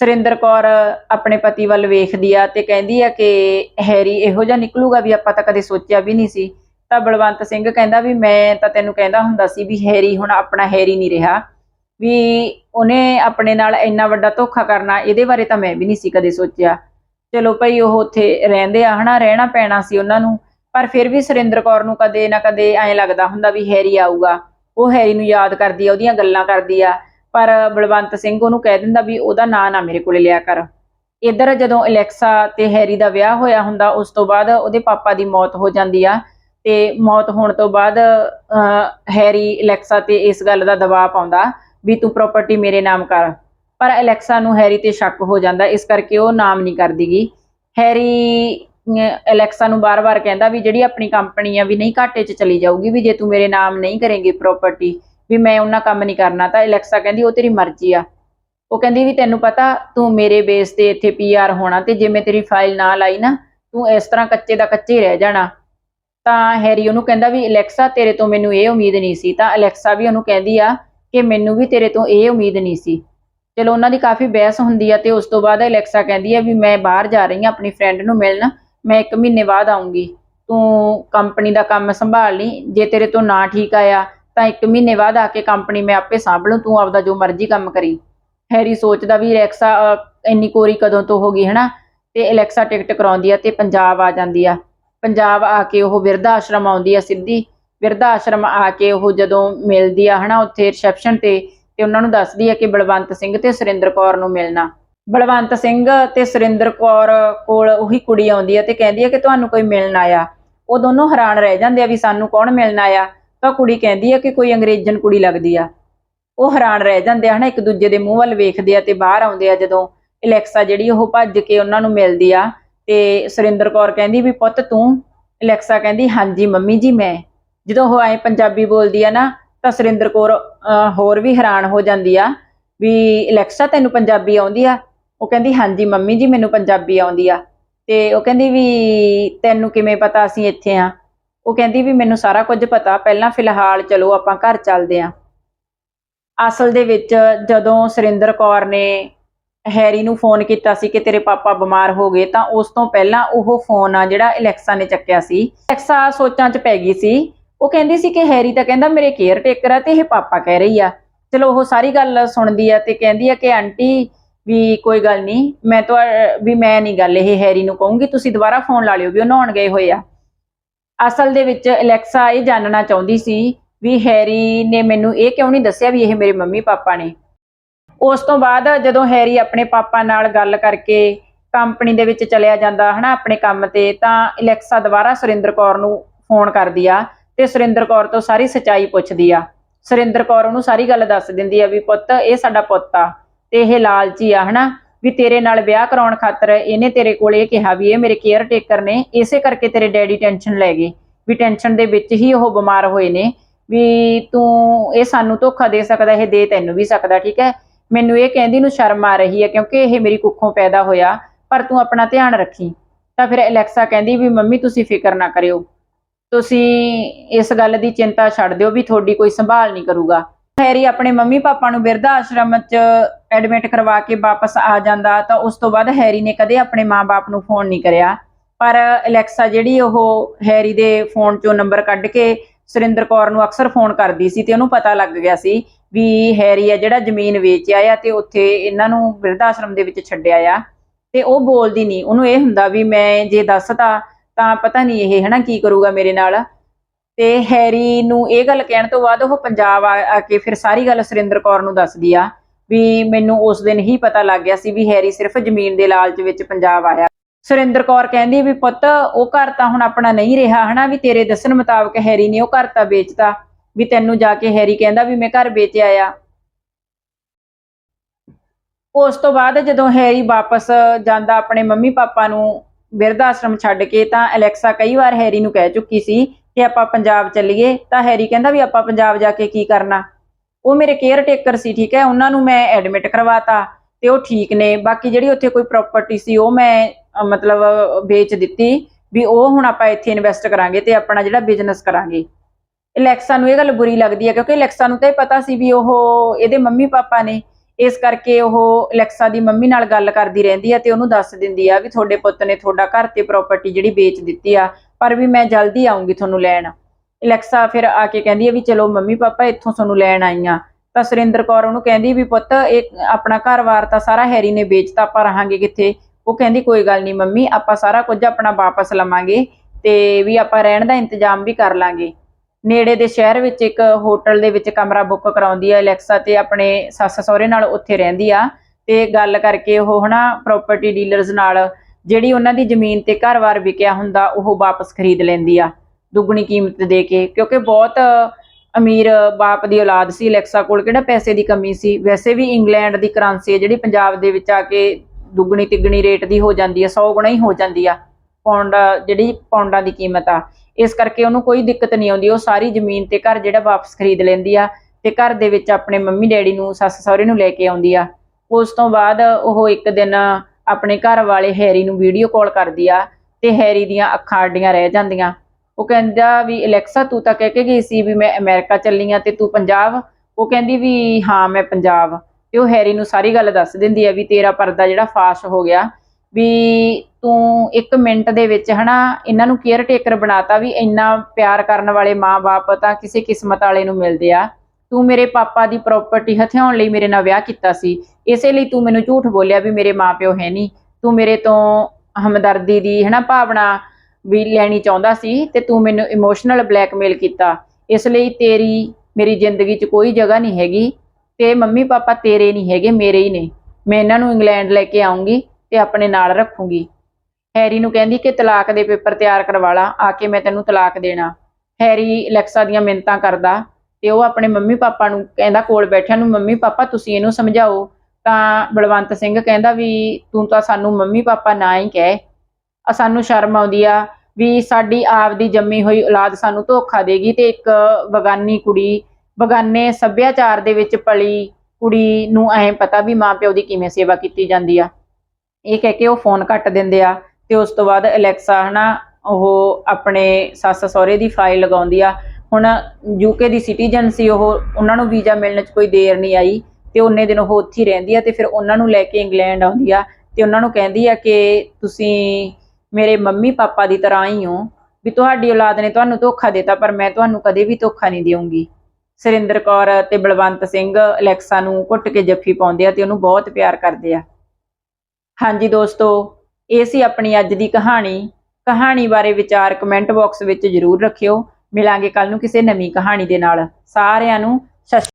ਸੁਰਿੰਦਰ ਕੌਰ ਆਪਣੇ ਪਤੀ ਵੱਲ ਵੇਖਦੀ ਆ ਤੇ ਕਹਿੰਦੀ ਆ ਕਿ ਹੈਰੀ ਇਹੋ ਜਿਹਾ ਨਿਕਲੂਗਾ ਵੀ ਆਪਾਂ ਤਾਂ ਕਦੇ ਸੋਚਿਆ ਵੀ ਨਹੀਂ ਸੀ। ਤਾਂ ਬਲਵੰਤ ਸਿੰਘ ਕਹਿੰਦਾ ਵੀ ਮੈਂ ਤਾਂ ਤੈਨੂੰ ਕਹਿੰਦਾ ਹੁੰਦਾ ਸੀ ਵੀ ਹੈਰੀ ਹੁਣ ਆਪਣਾ ਹੈਰੀ ਨਹੀਂ ਰਿਹਾ। ਵੀ ਉਹਨੇ ਆਪਣੇ ਨਾਲ ਇੰਨਾ ਵੱਡਾ ਧੋਖਾ ਕਰਨਾ, ਇਹਦੇ ਬਾਰੇ ਤਾਂ ਮੈਂ ਵੀ ਨਹੀਂ ਸੀ ਕਦੇ ਸੋਚਿਆ। ਚਲੋ ਭਾਈ ਉਹ ਉੱਥੇ ਰਹਿੰਦੇ ਆ ਹਨਾ, ਰਹਿਣਾ ਪੈਣਾ ਸੀ ਉਹਨਾਂ ਨੂੰ। ਪਰ ਫਿਰ ਵੀ ਸੁਰਿੰਦਰ ਕੌਰ ਨੂੰ ਕਦੇ ਨਾ ਕਦੇ ਐਂ ਲੱਗਦਾ ਹੁੰਦਾ ਵੀ ਹੈਰੀ ਆਊਗਾ। ਉਹ ਹੈਰੀ ਨੂੰ ਯਾਦ ਕਰਦੀ ਆ, ਉਹਦੀਆਂ ਗੱਲਾਂ ਕਰਦੀ ਆ। ਪਰ ਬਲਵੰਤ ਸਿੰਘ ਉਹਨੂੰ ਕਹਿ ਦਿੰਦਾ ਵੀ ਉਹਦਾ ਨਾਂ ਨਾ ਮੇਰੇ ਕੋਲੇ ਲਿਆ ਕਰ। ਇੱਧਰ ਜਦੋਂ ਅਲੈਕਸਾ ਤੇ ਹੈਰੀ ਦਾ ਵਿਆਹ ਹੋਇਆ ਹੁੰਦਾ, ਉਸ ਤੋਂ ਬਾਅਦ ਉਹਦੇ ਪਾਪਾ ਦੀ ਮੌਤ ਹੋ ਜਾਂਦੀ ਆ ਤੇ ਮੌਤ ਹੋਣ ਤੋਂ ਬਾਅਦ ਹੈਰੀ, ਅਲੈਕਸਾ ਤੇ ਇਸ ਗੱਲ ਦਾ ਦਬਾਅ ਪਾਉਂਦਾ ਵੀ ਤੂੰ ਪ੍ਰਾਪਰਟੀ ਮੇਰੇ ਨਾਮ ਕਰ। ਪਰ ਅਲੈਕਸਾ ਨੂੰ ਹੈਰੀ ਤੇ ਸ਼ੱਕ ਹੋ ਜਾਂਦਾ, ਇਸ ਕਰਕੇ ਉਹ ਨਾਮ ਨਹੀਂ ਕਰਦੀਗੀ। ਹੈਰੀ ਅਲੈਕਸਾ ਨੂੰ ਬਾਰ-ਬਾਰ ਕਹਿੰਦਾ ਵੀ ਜਿਹੜੀ ਆਪਣੀ ਕੰਪਨੀ ਆ ਵੀ ਨਹੀਂ ਘਾਟੇ 'ਚ ਚਲੀ ਜਾਊਗੀ, ਵੀ ਜੇ ਤੂੰ ਮੇਰੇ ਨਾਮ ਨਹੀਂ ਕਰੇਂਗੀ ਪ੍ਰਾਪਰਟੀ ਵੀ ਮੈਂ ਉਹਨਾਂ ਕੰਮ ਨਹੀਂ ਕਰਨਾ, ਤਾਂ ਅਲੈਕਸਾ ਕਹਿੰਦੀ, ਉਹ ਤੇਰੀ ਮਰਜ਼ੀ ਆ। ਉਹ ਕਹਿੰਦੀ ਵੀ, ਤੈਨੂੰ ਪਤਾ, ਤੂੰ ਮੇਰੇ ਬੇਸ ਤੇ ਇੱਥੇ ਪੀਆਰ ਹੋਣਾ ਤੇ ਜੇ ਮੈਂ ਤੇਰੀ ਫਾਈਲ ਨਾ ਲਾਈ ਨਾ, ਤੂੰ ਇਸ ਤਰ੍ਹਾਂ ਕੱਚੇ ਦਾ ਕੱਚੇ ਰਹਿ ਜਾਣਾ। ਤਾਂ ਹੈਰੀ ਉਹਨੂੰ ਕਹਿੰਦਾ ਵੀ, ਅਲੈਕਸਾ, ਤੇਰੇ ਤੋਂ ਮੈਨੂੰ ਇਹ ਉਮੀਦ ਨਹੀਂ ਸੀ। ਤਾਂ ਅਲੈਕਸਾ ਵੀ ਉਹਨੂੰ ਕਹਿੰਦੀ ਆ ਕਿ ਮੈਨੂੰ ਵੀ ਤੇਰੇ ਤੋਂ ਇਹ ਉਮੀਦ ਨਹੀਂ ਸੀ। ਚਲੋ, ਉਹਨਾਂ ਦੀ ਕਾਫੀ ਬਹਿਸ ਹੁੰਦੀ ਆ ਤੇ ਉਸ ਤੋਂ ਬਾਅਦ ਅਲੈਕਸਾ ਕਹਿੰਦੀ ਆ ਵੀ, ਮੈਂ ਬਾਹਰ ਜਾ ਰਹੀ ਹਾਂ, ਆਪਣੀ ਫਰੈਂਡ ਨੂੰ ਮਿਲਣ। ਮੈਂ 1 ਮਹੀਨੇ ਬਾਅਦ ਆਉਂਗੀ ਤੂੰ ਕੰਪਨੀ ਦਾ ਕੰਮ ਸੰਭਾਲ ਲਈ। ਜੇ ਤੇਰੇ ਤੋਂ ਨਾ ਠੀਕ ਆਇਆ ਤਾਂ 1 ਮਹੀਨੇ ਬਾਅਦ ਆ ਕੇ ਕੰਪਨੀ ਮੈਂ ਆਪੇ ਸਾਂਭ ਲੂੰ ਤੂੰ ਆਪਦਾ ਜੋ ਮਰਜ਼ੀ ਕੰਮ ਕਰੀ। ਹੈਰੀ ਸੋਚਦਾ ਵੀ ਅਲੈਕਸਾ ਇੰਨੀ ਕੋਰੀ ਕਦੋਂ ਤੋਂ ਹੋ ਗਈ, ਹਨਾ? ਤੇ ਅਲੈਕਸਾ ਟਿਕਟ ਕਰਾਉਂਦੀ ਆ ਤੇ ਪੰਜਾਬ ਆ ਜਾਂਦੀ ਆ। ਪੰਜਾਬ ਆ ਕੇ ਉਹ ਬਿਰਧਾ ਆਸ਼ਰਮ ਆਉਂਦੀ ਆ ਸਿੱਧੀ। ਬਿਰਧਾ ਆਸ਼ਰਮ ਆ ਕੇ ਉਹ ਜਦੋਂ ਮਿਲਦੀ ਆ, ਹਨਾ, ਉੱਥੇ ਰਿਸੈਪਸ਼ਨ ਤੇ ਤੇ ਉਹਨਾਂ ਨੂੰ ਦੱਸਦੀ ਆ ਕਿ ਬਲਵੰਤ ਸਿੰਘ ਤੇ ਸੁਰਿੰਦਰ ਕੌਰ ਨੂੰ ਮਿਲਣਾ। ਬਲਵੰਤ ਸਿੰਘ ਤੇ ਸੁਰਿੰਦਰ ਕੌਰ ਕੋਲ ਉਹੀ ਕੁੜੀ ਆਉਂਦੀ ਆ ਤੇ ਕਹਿੰਦੀ ਆ ਕਿ ਤੁਹਾਨੂੰ ਕੋਈ ਮਿਲਣ ਆਇਆ। ਉਹ ਦੋਨੋਂ ਹੈਰਾਨ ਰਹਿ ਜਾਂਦੇ ਆ ਵੀ ਸਾਨੂੰ ਕੌਣ ਮਿਲਣ ਆਇਆ। ਤਾਂ ਕੁੜੀ ਕਹਿੰਦੀ ਆ ਕਿ ਕੋਈ ਅੰਗਰੇਜ਼ਨ ਕੁੜੀ ਲੱਗਦੀ ਆ। ਉਹ ਹੈਰਾਨ ਰਹਿ ਜਾਂਦੇ ਆ ਹਨਾ, ਇੱਕ ਦੂਜੇ ਦੇ ਮੂੰਹ ਵੱਲ ਵੇਖਦੇ ਆ ਤੇ ਬਾਹਰ ਆਉਂਦੇ ਆ ਜਦੋਂ ਇਲੈਕਸਾ ਜਿਹੜੀ ਉਹ ਭੱਜ ਕੇ ਉਹਨਾਂ ਨੂੰ ਮਿਲਦੀ ਆ। ਤੇ ਸੁਰਿੰਦਰ ਕੌਰ ਕਹਿੰਦੀ ਵੀ, ਪੁੱਤ ਤੂੰ? ਅਲੈਕਸਾ ਕਹਿੰਦੀ, ਹਾਂਜੀ ਮੰਮੀ ਜੀ, ਮੈਂ। ਜਦੋਂ ਉਹ ਐ ਪੰਜਾਬੀ ਬੋਲਦੀ ਆ ਨਾ, ਤਾਂ ਸੁਰਿੰਦਰ ਕੌਰ ਹੋਰ ਵੀ ਹੈਰਾਨ ਹੋ ਜਾਂਦੀ ਆ ਵੀ ਇਲੈਕਸਾ ਤੈਨੂੰ ਪੰਜਾਬੀ ਆਉਂਦੀ ਆ? ਉਹ ਕਹਿੰਦੀ, ਹਾਂਜੀ ਮੰਮੀ ਜੀ, ਮੈਨੂੰ ਪੰਜਾਬੀ ਆਉਂਦੀ ਆ। ਤੇ ਉਹ ਕਹਿੰਦੀ ਵੀ, ਤੈਨੂੰ ਕਿਵੇਂ ਪਤਾ ਅਸੀਂ ਇੱਥੇ ਆ? ਉਹ ਕਹਿੰਦੀ ਵੀ ਮੈਨੂੰ ਸਾਰਾ ਕੁਝ ਪਤਾ, ਪਹਿਲਾਂ ਫਿਲਹਾਲ ਚਲੋ ਆਪਾਂ ਘਰ ਚੱਲਦੇ ਆ ਅਸਲ ਦੇ ਵਿੱਚ ਜਦੋਂ ਸੁਰਿੰਦਰ ਕੌਰ ਨੇ ਹੈਰੀ ਨੂੰ ਫੋਨ ਕੀਤਾ ਸੀ ਕਿ ਤੇਰੇ ਪਾਪਾ ਬਿਮਾਰ ਹੋ ਗਏ, ਤਾਂ ਉਸ ਤੋਂ ਪਹਿਲਾਂ ਉਹ ਫੋਨ ਆ ਜਿਹੜਾ ਅਲੈਕਸਾ ਨੇ ਚੱਕਿਆ ਸੀ। ਅਲੈਕਸਾ ਸੋਚਾਂ 'ਚ ਪੈ ਗਈ ਸੀ। ਉਹ ਕਹਿੰਦੀ ਸੀ ਕਿ ਹੈਰੀ ਤਾਂ ਕਹਿੰਦਾ ਮੇਰੇ ਕੇਅਰ ਟੇਕਰ ਆ ਤੇ ਇਹ ਪਾਪਾ ਕਹਿ ਰਹੀ ਆ। ਚਲੋ ਉਹ ਸਾਰੀ ਗੱਲ ਸੁਣਦੀ ਆ ਤੇ ਕਹਿੰਦੀ ਆ ਕਿ ਆਂਟੀ ਵੀ ਕੋਈ ਗੱਲ ਨਹੀਂ, ਮੈਂ ਤਾਂ ਵੀ ਮੈਂ ਨਹੀਂ ਗੱਲ ਇਹ ਹੈਰੀ ਨੂੰ ਕਹੂੰਗੀ, ਤੁਸੀਂ ਦੁਬਾਰਾ ਫੋਨ ਲਾ ਲਿਓ ਵੀ ਉਹ ਨਹਾਉਣ ਗਏ ਹੋਏ ਆ। ਅਸਲ ਦੇ ਵਿੱਚ ਅਲੈਕਸਾ ਇਹ ਜਾਣਨਾ ਚਾਹੁੰਦੀ ਸੀ ਵੀ ਹੈਰੀ ਨੇ ਮੈਨੂੰ ਇਹ ਕਿਉਂ ਨਹੀਂ ਦੱਸਿਆ ਵੀ ਇਹ ਮੇਰੇ ਮੰਮੀ ਪਾਪਾ ਨੇ। ਉਸ ਤੋਂ ਬਾਅਦ ਜਦੋਂ ਹੈਰੀ ਆਪਣੇ ਪਾਪਾ ਨਾਲ ਗੱਲ ਕਰਕੇ ਕੰਪਨੀ ਦੇ ਵਿੱਚ ਚਲਿਆ ਜਾਂਦਾ, ਹਨਾ, ਆਪਣੇ ਕੰਮ ਤੇ, ਤਾਂ ਅਲੈਕਸਾ ਦੁਬਾਰਾ ਸੁਰਿੰਦਰ ਕੌਰ ਨੂੰ ਫੋਨ ਕਰਦੀ ਆ ਤੇ ਸੁਰਿੰਦਰ ਕੌਰ ਤੋਂ ਸਾਰੀ ਸਚਾਈ ਪੁੱਛਦੀ ਆ। ਸੁਰਿੰਦਰ ਕੌਰ ਉਹਨੂੰ ਸਾਰੀ ਗੱਲ ਦੱਸ ਦਿੰਦੀ ਆ ਵੀ ਪੁੱਤ, ਇਹ ਸਾਡਾ ਪੁੱਤ ਆ ਤੇ ਇਹ ਲਾਲਚੀ ਆ, ਹਨਾ। ਵੀ ਤੇਰੇ ਨਾਲ ਵਿਆਹ ਕਰਾਉਣ ਖਾਤਰ ਇਹਨੇ ਤੇਰੇ ਕੋਲ ਇਹ ਕਿਹਾ ਵੀ ਇਹ ਮੇਰੇ ਕੇਅਰ ਟੇਕਰ ਨੇ, ਇਸੇ ਕਰਕੇ ਤੇਰੇ ਡੈਡੀ ਟੈਨਸ਼ਨ ਲੈ ਗਏ। ਵੀ ਟੈਨਸ਼ਨ ਦੇ ਵਿੱਚ ਹੀ ਉਹ ਬਿਮਾਰ ਹੋਏ ਨੇ। ਵੀ ਤੂੰ ਇਹ ਸਾਨੂੰ ਧੋਖਾ ਦੇ ਸਕਦਾ, ਇਹ ਦੇ ਤੈਨੂੰ ਵੀ ਸਕਦਾ, ਠੀਕ ਹੈ? ਮੈਨੂੰ ਇਹ ਕਹਿੰਦੀ ਨੂੰ ਸ਼ਰਮ ਆ ਰਹੀ ਹੈ ਕਿਉਂਕਿ ਇਹ ਮੇਰੀ ਕੁੱਖੋਂ ਪੈਦਾ ਹੋਇਆ, ਪਰ ਤੂੰ ਆਪਣਾ ਧਿਆਨ ਰੱਖੀ। ਤਾਂ ਫਿਰ ਅਲੈਕਸਾ ਕਹਿੰਦੀ ਵੀ, ਮੰਮੀ, ਤੁਸੀਂ ਫਿਕਰ ਨਾ ਕਰਿਓ। ਤੁਸੀਂ ਇਸ ਗੱਲ ਦੀ ਚਿੰਤਾ ਛੱਡ ਦਿਓ ਵੀ ਤੁਹਾਡੀ ਕੋਈ ਸੰਭਾਲ ਨਹੀਂ ਕਰੂਗਾ। ਖੈਰੀ ਆਪਣੇ ਮੰਮੀ ਪਾਪਾ ਨੂੰ ਬਿਰਧਾ ਆਸ਼ਰਮ 'ਚ ਐਡਮਿਟ ਕਰਵਾ ਕੇ ਵਾਪਸ ਆ ਜਾਂਦਾ ਤਾਂ ਉਸ ਤੋਂ ਬਾਅਦ ਹੈਰੀ ਨੇ ਕਦੇ ਆਪਣੇ ਮਾਪੇ ਨੂੰ ਫੋਨ ਨਹੀਂ ਕਰਿਆ। ਪਰ ਅਲੈਕਸਾ ਜਿਹੜੀ ਉਹ ਹੈਰੀ ਦੇ ਫੋਨ 'ਚੋਂ ਨੰਬਰ ਕੱਢ ਕੇ ਸੁਰਿੰਦਰ ਕੌਰ ਨੂੰ ਅਕਸਰ ਫੋਨ ਕਰਦੀ ਸੀ ਤੇ ਉਹਨੂੰ ਪਤਾ ਲੱਗ ਗਿਆ ਸੀ ਵੀ ਹੈਰੀ ਆ ਜਿਹੜਾ ਜ਼ਮੀਨ ਵੇਚਿਆ ਆ ਤੇ ਉੱਥੇ ਇਹਨਾਂ ਨੂੰ ਬਿਰਧ ਆਸ਼ਰਮ ਦੇ ਵਿੱਚ ਛੱਡਿਆ ਆ। ਤੇ ਉਹ ਬੋਲਦੀ ਨਹੀਂ। ਉਹਨੂੰ ਇਹ ਹੁੰਦਾ ਵੀ ਮੈਂ ਜੇ ਦੱਸਤਾ ਤਾਂ ਪਤਾ ਨਹੀਂ ਇਹ ਹਨਾ ਕੀ ਕਰੂਗਾ ਮੇਰੇ ਨਾਲ। ਤੇ ਹੈਰੀ ਨੂੰ ਇਹ ਗੱਲ ਕਹਿਣ ਤੋਂ ਬਾਅਦ ਉਹ ਪੰਜਾਬ ਆ ਆ ਕੇ ਫਿਰ ਸਾਰੀ ਗੱਲ ਸੁਰਿੰਦਰ ਕੌਰ ਨੂੰ ਦੱਸਦੀ ਆ। ਵੀ ਮੈਨੂੰ ਉਸ ਦਿਨ ਹੀ ਪਤਾ ਲੱਗ ਗਿਆ ਸੀ ਵੀ ਹੈਰੀ ਸਿਰਫ ਜ਼ਮੀਨ ਦੇ ਲਾਲਚ ਵਿੱਚ ਪੰਜਾਬ ਆਇਆ। ਸੁਰਿੰਦਰ ਕੌਰ ਕਹਿੰਦੀ ਵੀ ਪੁੱਤ, ਉਹ ਘਰ ਤਾਂ ਹੁਣ ਆਪਣਾ ਨਹੀਂ ਰਿਹਾ, ਹਨਾ? ਵੀ ਤੇਰੇ ਦੱਸਣ ਮੁਤਾਬਕ ਹੈਰੀ ਨੇ ਉਹ ਘਰ ਤਾਂ ਵੇਚਤਾ। ਵੀ ਤੈਨੂੰ ਜਾ ਕੇ ਹੈਰੀ ਕਹਿੰਦਾ ਵੀ ਮੈਂ ਘਰ ਵੇਚਿਆ ਆ ਉਸ ਤੋਂ ਬਾਅਦ ਜਦੋਂ ਹੈਰੀ ਵਾਪਸ ਜਾਂਦਾ ਆਪਣੇ ਮੰਮੀ ਪਾਪਾ ਨੂੰ ਬਿਰਧ ਆਸ਼ਰਮ ਛੱਡ ਕੇ, ਤਾਂ ਅਲੈਕਸਾ ਕਈ ਵਾਰ ਹੈਰੀ ਨੂੰ ਕਹਿ ਚੁੱਕੀ ਸੀ ਕਿ ਆਪਾਂ ਪੰਜਾਬ ਚੱਲੀਏ। ਤਾਂ ਹੈਰੀ ਕਹਿੰਦਾ ਵੀ ਆਪਾਂ ਪੰਜਾਬ ਜਾ ਕੇ ਕੀ ਕਰਨਾ? ਉਹ ਮੇਰੇ ਕੇਅਰ ਟੇਕਰ ਸੀ, ਠੀਕ ਹੈ? ਉਹਨਾਂ ਨੂੰ ਮੈਂ ਐਡਮਿਟ ਕਰਵਾਤਾ ਤੇ ਉਹ ਠੀਕ ਨੇ। ਬਾਕੀ ਜਿਹੜੀ ਉੱਥੇ ਕੋਈ ਪ੍ਰਾਪਰਟੀ ਸੀ, ਉਹ ਮੈਂ ਮਤਲਬ, ਵੇਚ ਦਿੱਤੀ ਵੀ ਉਹ ਹੁਣ ਆਪਾਂ ਇੱਥੇ ਇਨਵੈਸਟ ਕਰਾਂਗੇ ਤੇ ਆਪਣਾ ਜਿਹੜਾ ਬਿਜ਼ਨਸ ਕਰਾਂਗੇ। ਅਲੈਕਸਾ ਨੂੰ ਇਹ ਗੱਲ ਬੁਰੀ ਲੱਗਦੀ ਹੈ ਕਿਉਂਕਿ ਅਲੈਕਸਾ ਨੂੰ ਤਾਂ ਇਹ ਪਤਾ ਸੀ ਵੀ ਉਹ ਇਹਦੇ ਮੰਮੀ ਪਾਪਾ ਨੇ। ਇਸ ਕਰਕੇ ਉਹ ਇਲੈਕਸਾ ਦੀ ਮੰਮੀ ਨਾਲ ਗੱਲ ਕਰਦੀ ਰਹਿੰਦੀ ਆ ਤੇ ਉਹਨੂੰ ਦੱਸ ਦਿੰਦੀ ਆ ਵੀ ਤੁਹਾਡੇ ਪੁੱਤ ਨੇ ਤੁਹਾਡਾ ਘਰ ਤੇ ਪ੍ਰਾਪਰਟੀ ਜਿਹੜੀ ਵੇਚ ਦਿੱਤੀ ਆ, ਪਰ ਵੀ ਮੈਂ ਜਲਦੀ ਆਉਂਗੀ ਤੁਹਾਨੂੰ ਲੈਣ। ਇਲੈਕਸਾ ਫਿਰ ਆ ਕੇ ਕਹਿੰਦੀ ਹੈ ਵੀ ਚਲੋ ਮੰਮੀ ਪਾਪਾ ਇੱਥੋਂ ਤੁਹਾਨੂੰ ਲੈਣ ਆਈਆਂ। ਤਾਂ ਸੁਰਿੰਦਰ ਕੌਰ ਉਹਨੂੰ ਕਹਿੰਦੀ ਵੀ ਪੁੱਤ ਇਹ ਆਪਣਾ ਘਰ-ਬਾਰ ਤਾਂ ਸਾਰਾ ਹੈਰੀ ਨੇ ਵੇਚਤਾ, ਆਪਾਂ ਰਹਾਂਗੇ ਕਿੱਥੇ? ਉਹ ਕਹਿੰਦੀ ਕੋਈ ਗੱਲ ਨਹੀਂ ਮੰਮੀ, ਆਪਾਂ ਸਾਰਾ ਕੁਝ ਆਪਣਾ ਵਾਪਸ ਲਵਾਂਗੇ ਤੇ ਵੀ ਆਪਾਂ ਰਹਿਣ ਦਾ ਇੰਤਜ਼ਾਮ ਵੀ ਕਰ ਲਾਂਗੇ। ਨੇੜੇ ਦੇ ਸ਼ਹਿਰ ਵਿੱਚ ਇੱਕ ਹੋਟਲ ਦੇ ਵਿੱਚ ਕਮਰਾ ਬੁੱਕ ਕਰਾਉਂਦੀ ਹੈ ਅਲੈਕਸਾ ਤੇ ਆਪਣੇ ਸੱਸ ਸਹੁਰੇ ਨਾਲ ਉੱਥੇ ਰਹਿੰਦੀ ਆ। ਤੇ ਗੱਲ ਕਰਕੇ ਉਹ ਹਨਾ ਪ੍ਰਾਪਰਟੀ ਡੀਲਰਸ ਨਾਲ ਜਿਹੜੀ ਉਹਨਾਂ ਦੀ ਜ਼ਮੀਨ ਤੇ ਘਰ-ਬਾਰ ਵਿਕਿਆ ਹੁੰਦਾ, ਉਹ ਵਾਪਸ ਖਰੀਦ ਲੈਂਦੀ ਆ। ਦੁੱਗਣੀ ਕੀਮਤ ਦੇ ਕੇ, ਕਿਉਂਕਿ ਬਹੁਤ ਅਮੀਰ ਬਾਪ ਦੀ ਔਲਾਦ ਸੀ ਅਲੈਕਸਾ ਕੋਲ, ਕਿਹੜਾ ਪੈਸੇ ਦੀ ਕਮੀ ਸੀ। ਵੈਸੇ ਵੀ ਇੰਗਲੈਂਡ ਦੀ ਕਰੰਸੀ ਹੈ, ਜਿਹੜੀ ਪੰਜਾਬ ਦੇ ਵਿੱਚ ਆ ਕੇ ਦੁੱਗਣੀ ਤਿੱਗਣੀ ਰੇਟ ਦੀ ਹੋ ਜਾਂਦੀ ਹੈ 100 ਗੁਣਾ ਹੀ ਹੋ ਜਾਂਦੀ ਆ, ਪੌਂਡ, ਜਿਹੜੀ ਪੌਂਡਾਂ ਦੀ ਕੀਮਤ ਆ। ਇਸ ਕਰਕੇ ਉਹਨੂੰ ਕੋਈ ਦਿੱਕਤ ਨਹੀਂ ਆਉਂਦੀ, ਉਹ ਸਾਰੀ ਜ਼ਮੀਨ ਤੇ ਘਰ ਜਿਹੜਾ ਵਾਪਸ ਖਰੀਦ ਲੈਂਦੀ ਆ ਤੇ ਘਰ ਦੇ ਵਿੱਚ ਆਪਣੇ ਮੰਮੀ ਡੈਡੀ ਨੂੰ, ਸੱਸ ਸਹੁਰੇ ਨੂੰ ਲੈ ਕੇ ਆਉਂਦੀ ਆ। ਉਸ ਤੋਂ ਬਾਅਦ ਉਹ ਇੱਕ ਦਿਨ ਆਪਣੇ ਘਰ ਵਾਲੇ ਹੈਰੀ ਨੂੰ ਵੀਡੀਓ ਕਾਲ ਕਰਦੀ ਆ ਤੇ ਹੈਰੀ ਦੀਆਂ ਅੱਖਾਂ ਅੱਡੀਆਂ ਰਹਿ ਜਾਂਦੀਆਂ। ਉਹ ਕਹਿੰਦਾ ਵੀ, ਅਲੈਕਸਾ, ਤੂੰ ਤਾਂ ਕਹਿ ਕੇ ਗਈ ਸੀ ਵੀ ਮੈਂ ਅਮਰੀਕਾ ਚੱਲੀ ਆ ਤੇ ਤੂੰ ਪੰਜਾਬ? ਉਹ ਕਹਿੰਦੀ ਵੀ, ਹਾਂ, ਮੈਂ ਪੰਜਾਬ। ਤੇ ਉਹ ਹੈਰੀ ਨੂੰ ਸਾਰੀ ਗੱਲ ਦੱਸ ਦਿੰਦੀ ਆ ਵੀ ਤੇਰਾ ਪਰਦਾ ਜਿਹੜਾ ਫਾਸ਼ ਹੋ ਗਿਆ, ਵੀ ਤੂੰ ਇੱਕ ਮਿੰਟ ਦੇ ਵਿੱਚ ਹਨਾ ਇਹਨਾਂ ਨੂੰ ਕੇਅਰ ਟੇਕਰ ਬਣਾਤਾ ਵੀ ਇੰਨਾ ਪਿਆਰ ਕਰਨ ਵਾਲੇ ਮਾਪੇ ਤਾਂ ਕਿਸੇ ਕਿਸਮਤ ਵਾਲੇ ਨੂੰ ਮਿਲਦੇ ਆ। ਤੂੰ ਮੇਰੇ ਪਾਪਾ ਦੀ ਪ੍ਰਾਪਰਟੀ ਹਥਿਆਉਣ ਲਈ ਮੇਰੇ ਨਾਲ ਵਿਆਹ ਕੀਤਾ ਸੀ। ਇਸੇ ਲਈ ਤੂੰ ਮੈਨੂੰ ਝੂਠ ਬੋਲਿਆ ਵੀ ਮੇਰੇ ਮਾਪਿਓ ਹੈ ਨਹੀਂ। ਤੂੰ ਮੇਰੇ ਤੋਂ ਹਮਦਰਦੀ ਦੀ ਹਨਾ ਭਾਵਨਾ ਵੀ ਲੈਣੀ ਚਾਹੁੰਦਾ ਸੀ ਤੇ ਤੂੰ ਮੈਨੂੰ ਇਮੋਸ਼ਨਲ ਬਲੈਕਮੇਲ ਕੀਤਾ। ਇਸ ਲਈ ਤੇਰੀ, ਮੇਰੀ ਜ਼ਿੰਦਗੀ 'ਚ ਕੋਈ ਜਗ੍ਹਾ ਨਹੀਂ ਹੈਗੀ ਤੇ ਮੰਮੀ ਪਾਪਾ ਤੇਰੇ ਨਹੀਂ ਹੈਗੇ, ਮੇਰੇ ਹੀ ਨੇ। ਮੈਂ ਇਹਨਾਂ ਨੂੰ ਇੰਗਲੈਂਡ ਲੈ ਕੇ ਆਉਂਗੀ ਤੇ ਆਪਣੇ ਨਾਲ ਰੱਖੂੰਗੀ। ਹੈਰੀ ਨੂੰ ਕਹਿੰਦੀ ਕਿ ਤਲਾਕ ਦੇ ਪੇਪਰ ਤਿਆਰ ਕਰਵਾ ਲਾ, ਆ ਕੇ ਮੈਂ ਤੈਨੂੰ ਤਲਾਕ ਦੇਣਾ। ਹੈਰੀ ਅਲੈਕਸਾ ਦੀਆਂ ਮਿੰਨਤਾਂ ਕਰਦਾ ਤੇ ਉਹ ਆਪਣੇ ਮੰਮੀ ਪਾਪਾ ਨੂੰ ਕਹਿੰਦਾ, ਕੋਲ ਬੈਠਿਆਂ ਨੂੰ, ਮੰਮੀ ਪਾਪਾ, ਤੁਸੀਂ ਇਹਨੂੰ ਸਮਝਾਓ। ਤਾਂ ਬਲਵੰਤ ਸਿੰਘ ਕਹਿੰਦਾ ਵੀ, ਤੂੰ ਤਾਂ ਸਾਨੂੰ ਮੰਮੀ ਪਾਪਾ ਨਾ ਹੀ ਕਹਿ। ਸਾਨੂੰ ਸ਼ਰਮ ਆਉਂਦੀ ਆ ਵੀ ਸਾਡੀ ਆਪ ਦੀ ਜੰਮੀ ਹੋਈ ਔਲਾਦ ਸਾਨੂੰ ਧੋਖਾ ਦੇਗੀ ਤੇ ਇੱਕ ਬਗਾਨੀ ਕੁੜੀ, ਬਗਾਨੇ ਸੱਭਿਆਚਾਰ ਦੇ ਵਿੱਚ ਪਲੀ ਕੁੜੀ ਨੂੰ ਐਂ ਪਤਾ ਵੀ ਮਾਂ ਪਿਓ ਦੀ ਕਿਵੇਂ ਸੇਵਾ ਕੀਤੀ ਜਾਂਦੀ ਆ। ਇਹ ਕਹਿ ਕੇ ਉਹ ਫੋਨ ਕੱਟ ਦਿੰਦੇ ਆ ਤੇ ਉਸ ਤੋਂ ਬਾਅਦ ਅਲੈਕਸਾ ਹਨਾ, ਉਹ ਆਪਣੇ ਸੱਸ ਸਹੁਰੇ ਦੀ ਫਾਈਲ ਲਗਾਉਂਦੀ ਆ। ਹੁਣ ਯੂਕੇ ਦੀ ਸਿਟੀਜ਼ਨ ਸੀ ਉਹ, ਉਹਨਾਂ ਨੂੰ ਵੀਜ਼ਾ ਮਿਲਣ 'ਚ ਕੋਈ ਦੇਰ ਨਹੀਂ ਆਈ ਤੇ ਉਹਨੇ ਦਿਨ ਉਹ ਉੱਥੇ ਰਹਿੰਦੀ ਆ ਤੇ ਫਿਰ ਉਹਨਾਂ ਨੂੰ ਲੈ ਕੇ ਇੰਗਲੈਂਡ ਆਉਂਦੀ ਆ ਤੇ ਉਹਨਾਂ ਨੂੰ ਕਹਿੰਦੀ ਆ ਕਿ ਤੁਸੀਂ ਮੇਰੇ ਮੰਮੀ ਪਾਪਾ ਦੀ ਤਰ੍ਹਾਂ ਹੀ ਹੋ, ਵੀ ਤੁਹਾਡੀ ਔਲਾਦ ਨੇ ਤੁਹਾਨੂੰ ਧੋਖਾ ਦਿੱਤਾ, ਪਰ ਮੈਂ ਤੁਹਾਨੂੰ ਕਦੇ ਵੀ ਧੋਖਾ ਨਹੀਂ ਦੇਵਾਂਗੀ ਸੁਰਿੰਦਰ ਕੌਰ ਤੇ ਬਲਵੰਤ ਸਿੰਘ ਅਲੈਕਸਾ ਨੂੰ ਘੁੱਟ ਕੇ ਜੱਫੀ ਪਾਉਂਦੇ ਆ ਤੇ ਉਹਨੂੰ ਬਹੁਤ ਪਿਆਰ ਕਰਦੇ ਆ। ਹਾਂਜੀ ਦੋਸਤੋ, ਇਹ ਸੀ ਆਪਣੀ ਅੱਜ ਦੀ ਕਹਾਣੀ। ਕਹਾਣੀ ਬਾਰੇ ਵਿਚਾਰ ਕਮੈਂਟ ਬਾਕਸ ਵਿੱਚ ਜ਼ਰੂਰ ਰੱਖਿਓ। ਮਿਲਾਂਗੇ ਕੱਲ ਨੂੰ ਕਿਸੇ ਨਵੀਂ ਕਹਾਣੀ ਦੇ ਨਾਲ। ਸਾਰਿਆਂ ਨੂੰ ਸਤਿ ਸ਼੍ਰੀ